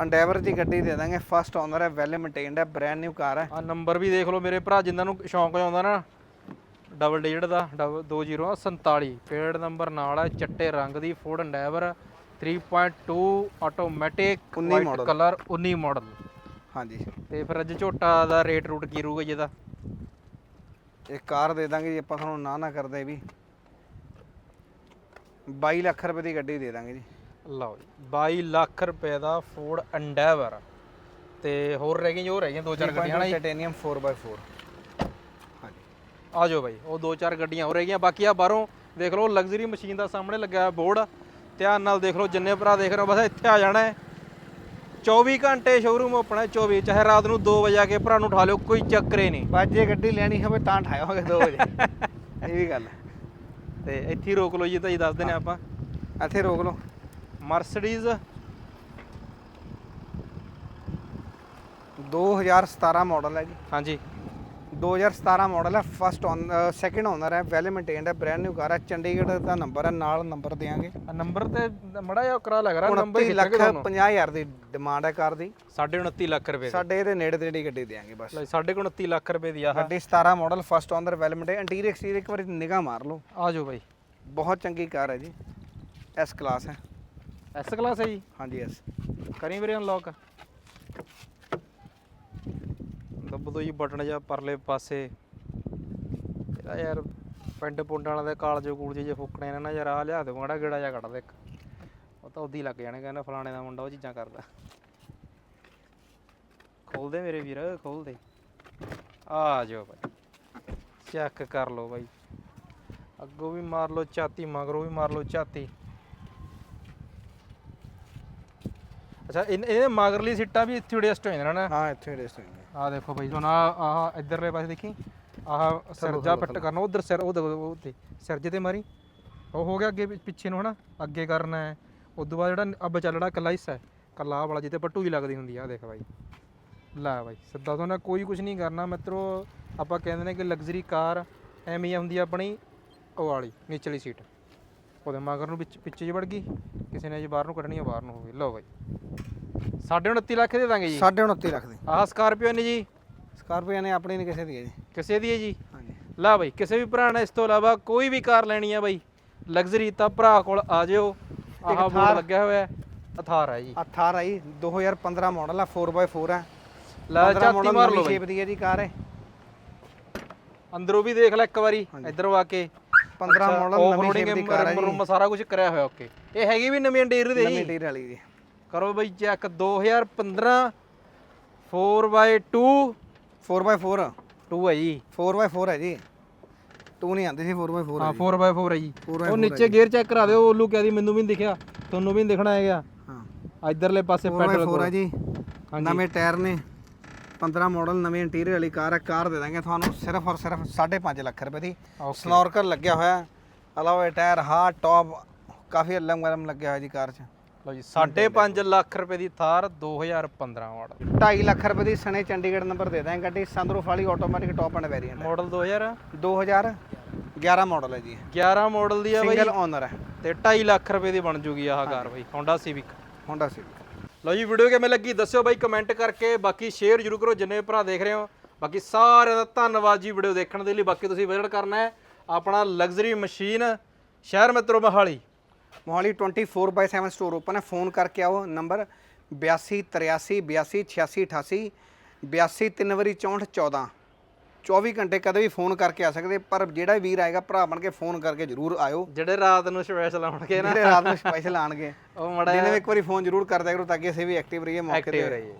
ਅੰਡੈਵਰ ਦੀ ਗੱਡੀ ਦੇ ਦਾਂਗੇ। ਫਸਟ ਓਨਰ ਹੈ ਵੈਲ ਮੇਨਟੇਨਡ ਹੈ ਬ੍ਰਾਂਡ ਨਿਊ ਕਾਰ ਹੈ। ਆ ਨੰਬਰ ਵੀ ਦੇਖ ਲਓ ਮੇਰੇ ਭਰਾ ਜਿਨ੍ਹਾਂ ਨੂੰ ਸ਼ੌਂਕ ਆਉਂਦਾ ਨਾ ਡਬਲ ਡਿਜਿਟ ਦਾ 2047 ਪੇਡ ਨੰਬਰ ਨਾਲ ਹੈ ਚਿੱਟੇ ਰੰਗ ਦੀ Ford Endeavour 3.2 automatic 19 white model। Colour 19 model ਹਾਂਜੀ। ਤੇ ਫਿਰ ਅੱਜ ਝੋਟਾ ਦਾ ਰੇਟ ਰੂਟ ਕੀ ਰਹੂਗਾ ਜੀ ਇਹਦਾ? ਇਹ ਕਾਰ ਦੇ ਦਾਂਗੇ ਜੀ ਆਪਾਂ ਤੁਹਾਨੂੰ ਨਾ ਨਾ ਕਰਦੇ ਵੀ। 22 ਲੱਖ ਰੁਪਏ ਦੀ ਗੱਡੀ ਦੇ ਦਾਂਗੇ ਜੀ। ਲਓ ਜੀ 22 ਲੱਖ ਰੁਪਏ ਦਾ ਫੋਰਡ ਐਂਡੈਵਰ ਤੇ ਹੋਰ ਰਹਿ ਗਈਆਂ ਜੋ ਰਹਿ ਗਈਆਂ ਦੋ ਚਾਰ ਗੱਡੀਆਂ ਨਾ ਟਾਈਟੇਨੀਅਮ 4x4 ਹਾਂਜੀ। ਆ ਜਾਓ ਬਾਈ ਉਹ ਦੋ ਚਾਰ ਗੱਡੀਆਂ ਹੋ ਰਹੀਆਂ ਬਾਕੀ ਆ ਬਾਹਰੋਂ ਦੇਖ ਲਓ ਲਗਜ਼ਰੀ ਮਸ਼ੀਨ ਦਾ ਸਾਹਮਣੇ ਲੱਗਿਆ ਬੋਰਡ ਧਿਆਨ ਨਾਲ ਦੇਖ ਲਓ ਜਿੰਨੇ ਭਰਾ ਦੇਖ ਰਹੇ ਹੋ ਬਸ ਇੱਥੇ ਆ ਜਾਣਾ ਹੈ। 24 ਘੰਟੇ ਸ਼ੋਰੂਮ ਓਪਨ ਹੈ 24 ਚਾਹੇ ਰਾਤ ਨੂੰ 2 ਵਜੇ ਆ ਕੇ ਭਰਾ ਨੂੰ ਉਠਾ ਲਿਓ ਕੋਈ ਚੱਕਰ ਨਹੀਂ। ਬਸ ਜੇ ਗੱਡੀ ਲੈਣੀ ਹੋਵੇ ਤਾਂ ਠਾਇਓਗੇ 2 ਵਜੇ। ਇਹ ਵੀ ਗੱਲ ਹੈ। ਤੇ ਇੱਥੇ ਹੀ ਰੋਕ ਲਓ ਜੀ ਤਾਂ ਜੀ ਦੱਸ ਦਿੰਦੇ ਆਪਾਂ। ਇੱਥੇ ਰੋਕ ਲਓ। ਮਰਸੀਡੀਜ਼ 2017 ਮਾਡਲ ਹੈ ਜੀ। ਹਾਂਜੀ। 2017 ਮਾਡਲ ਹੈ ਫਸਟ ਔਨ ਸੈਕਿੰਡ ਓਨਰ ਹੈ ਵੈਲ ਮੇਨਟੇਨਡ ਹੈ ਬ੍ਰਾਂਡ ਨਿਊ ਕਾਰ ਹੈ ਚੰਡੀਗੜ੍ਹ ਦਾ ਨੰਬਰ ਹੈ ਨਾਲ ਨੰਬਰ ਦੇਾਂਗੇ ਨੰਬਰ ਤੇ ਮੜਾ ਜਿਹਾ ਕਰਾ ਲੱਗ ਰਿਹਾ ਨੰਬਰ 29 ਲੱਖ 50000 ਦੀ ਡਿਮਾਂਡ ਹੈ ਕਾਰ ਦੀ। 29 ਲੱਖ ਰੁਪਏ ਦੀ। ਸਾਡੇ ਇਹਦੇ ਨੇੜੇ ਤੇੜੀ ਗੱਡੀ ਦੇਾਂਗੇ ਬਸ। ਲੈ 29 ਲੱਖ ਰੁਪਏ ਦੀ ਆਹ ਗੱਡੀ 17 model first owner well maintain interior exterior ਇੱਕ ਵਾਰੀ ਨਿਗਾਹ ਮਾਰ ਲਓ। ਆ ਜਾਓ ਬਾਈ। ਬਹੁਤ ਚੰਗੀ ਕਾਰ ਹੈ ਜੀ। ਐਸ ਕਲਾਸ ਹੈ। ਐਸ ਕਲਾਸ ਹੈ ਜੀ? ਹਾਂਜੀ ਐਸ ਕਰੀ ਵੀਰੇ ਅਨਲੌਕ ਦੱਬ ਦੋ ਜੀ ਬਟਨ ਜਾਂ ਪਰਲੇ ਪਾਸੇ। ਇਹਦਾ ਯਾਰ ਪਿੰਡ ਪੁੰਡ ਵਾਲਾ ਦੇ ਕਾਲਜ ਕੂਲਜੇ ਜੇ ਫੁੱਕਣੇ ਨੇ ਨਾ ਯਾਰ ਆ ਲਿਆ ਦੇ ਮਾੜਾ ਗੇੜਾ ਜਾਂ ਕੱਢ ਦੇ ਇੱਕ। ਉਹ ਤਾਂ ਉਦੀ ਲੱਗ ਜਾਣੇ, ਕਹਿੰਦਾ ਫਲਾਣੇ ਦਾ ਮੁੰਡਾ ਉਹ ਚੀਜ਼ਾਂ ਕਰਦਾ। ਖੋਲ ਦੇ ਮੇਰੇ ਵੀਰ, ਖੋਲ ਦੇ। ਆ ਜਾਓ ਬਾਈ। ਚੈੱਕ ਕਰ ਲਓ ਬਾਈ। ਅੱਗੋਂ ਵੀ ਮਾਰ ਲਓ ਝਾਤੀ, ਮਗਰੋਂ ਵੀ ਮਾਰ ਲਓ ਝਾਤੀ। ਅੱਛਾ, ਇਹਨੇ, ਇਹਦੇ ਮਗਰਲੀ ਸੀਟਾਂ ਵੀ ਇੱਥੇ ਐਡਜਸਟ ਹੋ ਜਾਂਦੀਆਂ ਨਾ? ਹਾਂ, ਇੱਥੇ ਰੇਸਟ ਹੋਈ ਆ ਦੇਖੋ ਭਾਈ ਤੁਹਾਨੂੰ ਆਹ ਆਹ ਇਧਰਲੇ ਪਾਸੇ ਦੇਖੀ ਆਹ ਸਰਜਾ ਫਿੱਟ ਕਰਨਾ ਉਧਰ ਸਿਰ ਉਹ ਦੇਖੋ ਉਹ ਤੇ ਸਰਜੇ ਤੇ ਮਾਰੀ। ਉਹ ਹੋ ਗਿਆ ਅੱਗੇ ਪਿ- ਪਿੱਛੇ ਨੂੰ ਹਨਾ ਅੱਗੇ ਕਰਨਾ ਹੈ। ਉਦੋਂ ਬਾਅਦ ਜਿਹੜਾ ਅੱਬ ਚੱਲੜਾ ਕੱਲਾ ਹਿੱਸਾ ਹੈ। ਕੱਲਾ ਆਹ ਵਾਲਾ ਜਿੱਤੇ ਪੱਟੂ ਹੀ ਲੱਗਦੀ ਹੁੰਦੀ ਆ ਆਹ ਦੇਖ ਭਾਈ ਲੈ ਭਾਈ ਸਿੱਧਾ ਤੋਂ ਨਾ ਕੋਈ ਕੁਝ ਨਹੀਂ ਕਰਨਾ ਮਿੱਤਰੋ। ਆਪਾਂ ਕਹਿੰਦੇ ਨੇ ਕਿ ਲਗਜ਼ਰੀ ਕਾਰ ਐਵੇਂ ਹੀ ਹੁੰਦੀ ਆ ਆਪਣੀ ਉਹ ਵਾਲੀ ਨੀਚਲੀ ਸੀਟ। ਉਹਦੇ ਮਗਰ ਨੂੰ ਵਿੱਚ ਪਿੱਛੇ ਜੀ ਵੜ ਗਈ। ਕਿਸੇ ਨੇ ਜੀ ਬਾਹਰ ਨੂੰ ਕੱਢਣੀ ਆ ਬਾਹਰ ਨੂੰ ਹੋ ਗਈ। ਲਓ ਭਾਈ 29.5 ਲੱਖ ਦੇ ਦਾਂਗੇ ਜੀ। 29.5 ਲੱਖ ਦੀ। ਆਹ ਸਕਾਰਪੀਓ ਨੇ ਜੀ। ਸਕਾਰਪੀਓ ਨੇ ਆਪਣੀ ਨਹੀਂ ਕਿਸੇ ਦੀ ਹੈ ਜੀ। ਕਿਸੇ ਦੀ ਹੈ ਜੀ? ਹਾਂਜੀ। ਲਾ ਬਈ ਕਿਸੇ ਵੀ ਭਰਾ ਨੇ ਇਸ ਤੋਂ ਇਲਾਵਾ ਕੋਈ ਵੀ ਕਾਰ ਲੈਣੀ ਹੈ ਬਈ ਲਗਜ਼ਰੀ ਤਾਂ ਭਰਾ ਕੋਲ ਆ ਜਿਓ। ਆਹ। ਬੋਰਡ ਲੱਗਿਆ ਹੋਇਆ ਹੈ। ਅਥਾਰ ਹੈ ਜੀ। 18 ਆਈ 2015 ਮਾਡਲ ਹੈ 4x4 ਹੈ ਲੈ 15 ਝਾਤੀ model ਮਾਰ ਨਵੀਂ ਲਓ shape ਦੀ ਹੈ ਜੀ ਕਾਰ ਹੈ ਅੰਦਰੋਂ ਵੀ ਦੇਖ ਲੈ ਇੱਕ ਵਾਰੀ ਇਧਰੋਂ ਆ ਕੇ। 15 ਮਾਡਲ ਨਵੀਂ shape ਦੀ ਕਾਰ ਹੈ ਜੀ। ਸਾਰਾ ਕੁਝ ਕਰਿਆ ਹੋਇਆ ਓਕੇ। ਇਹ ਹੈਗੀ ਵੀ ਨਵੀਂ ਇੰਟੀਰੀਅਰ ਦੇ? ਨਵੀਂ ਜੀ ਇੰਟੀਰੀਅਰ ਵਾਲੀ ਜੀ। ਕਰੋ ਬਈ ਚੈੱਕ 2015 4x2 4x4 2 ਹੈ ਜੀ। 4x4 ਹੈ ਜੀ। 2 ਨਹੀਂ ਆਉਂਦੀ ਸੀ 4x4 ਹਾਂ 4x4 ਹੈ ਜੀ। 4x4 ਉਹ ਨੀਚੇ ਗੇਅਰ ਚੈੱਕ ਕਰਾ ਦਿਓ ਉਹਲੂ ਕਹਿੰਦੀ ਮੈਨੂੰ ਵੀ ਨਹੀਂ ਦਿਖਿਆ। ਤੁਹਾਨੂੰ ਵੀ ਨਹੀਂ ਦਿਖਣਾ ਹੈਗਾ। ਹਾਂ। ਇਧਰਲੇ ਪਾਸੇ 4x4 ਹੈ ਜੀ। ਨਵੇਂ ਟਾਇਰ ਨੇ। 15 ਮਾਡਲ ਨਵੀਂ ਇੰਟੀਰੀਅਰ ਵਾਲੀ ਕਾਰ ਹੈ। ਕਾਰ ਦੇ ਦਾਂਗੇ ਤੁਹਾਨੂੰ ਸਿਰਫ ਔਰ ਸਿਰਫ 5.5 ਲੱਖ ਰੁਪਏ ਦੀ. ਸਨੋਰਕਲ ਲੱਗਿਆ ਹੋਇਆ ਅਲਾਵਾ ਟਾਇਰ ਹਾਰਡ ਟੌਪ ਕਾਫੀ ਅਲਮ ਗਰਮ ਲੱਗਿਆ ਹੋਇਆ ਜੀ ਕਾਰ 'ਚ। ਲਓ ਜੀ 5.5 ਲੱਖ ਰੁਪਏ ਦੀ ਥਾਰ 2015 ਮਾਡਲ 2.5 ਲੱਖ ਰੁਪਏ ਦੀ ਸਣੇ ਚੰਡੀਗੜ੍ਹ ਨੰਬਰ ਦੇ ਦਾਂਗੇ ਗੱਡੀ ਸੰਦਰੂਫ ਵਾਲੀ automatic top end variant model 2000 2011 model ਹੈ ਜੀ। 11 ਮਾਡਲ ਦੀ ਆ ਬਾਈ। ਸਿੰਗਲ ਓਨਰ ਹੈ। ਤੇ 2.5 ਲੱਖ ਰੁਪਏ ਦੀ ਬਣ ਜੂਗੀ ਆਹ ਕਾਰ ਬਾਈ Honda Civic ਹੋਂਡਾ ਸਿਵਿਕ ਲਓ ਜੀ ਵੀਡੀਓ ਕਿਵੇਂ ਲੱਗੀ ਦੱਸਿਓ ਬਾਈ ਕਮੈਂਟ ਕਰਕੇ। ਬਾਕੀ ਸ਼ੇਅਰ ਜਰੂਰ ਕਰੋ ਜਿੰਨੇ ਭਰਾ ਦੇਖ ਰਹੇ ਹੋ। ਬਾਕੀ ਸਾਰਿਆਂ ਦਾ ਧੰਨਵਾਦ ਜੀ ਵੀਡੀਓ ਦੇਖਣ ਦੇ ਲਈ। ਬਾਕੀ ਤੁਸੀਂ ਵਿਜ਼ਿਟ ਕਰਨਾ ਹੈ ਆਪਣਾ ਲਗਜ਼ਰੀ ਮਸ਼ੀਨ ਸ਼ਹਿਰ ਮਿੱਤਰੋ ਮਹਾਲੀ। ਮੋਹਾਲੀ 24/7 ਸਟੋਰ ਓਪਨ ਹੈ। ਫੋਨ ਕਰਕੇ ਆਓ ਨੰਬਰ 82 83 82 86 88 82 ਤਿੰਨ ਵਾਰੀ 64 14 24 ਘੰਟੇ ਕਦੇ ਵੀ ਫੋਨ ਕਰਕੇ ਆ ਸਕਦੇ ਪਰ ਜਿਹੜਾ ਵੀਰ ਆਏਗਾ ਭਰਾ ਬਣ ਕੇ ਫੋਨ ਕਰਕੇ ਜ਼ਰੂਰ ਆਇਓ। ਜਿਹੜੇ ਰਾਤ ਨੂੰ ਸਪੈਸ਼ਲ ਆਉਣਗੇ ਨਾ। ਜਿਹੜੇ ਰਾਤ ਨੂੰ ਸਪੈਸ਼ਲ ਆਣਗੇ ਉਹ ਮੜਾ ਦਿਨੇ ਇੱਕ ਵਾਰੀ ਫੋਨ ਜ਼ਰੂਰ ਕਰ ਦਿਆ ਕਰੋ ਤਾਂ ਕਿ ਅਸੀਂ ਵੀ ਐਕਟਿਵ ਰਹੀਏ ਮੌਕੇ ਐਕਟਿਵ ਤੇ ਰਹੀਏ।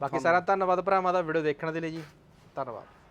ਬਾਕੀ ਸਾਰਾ ਧੰਨਵਾਦ ਭਰਾਵਾਂ ਦਾ ਵੀਡੀਓ ਦੇਖਣ ਦੇ ਲਈ ਜੀ। ਧੰਨਵਾਦ।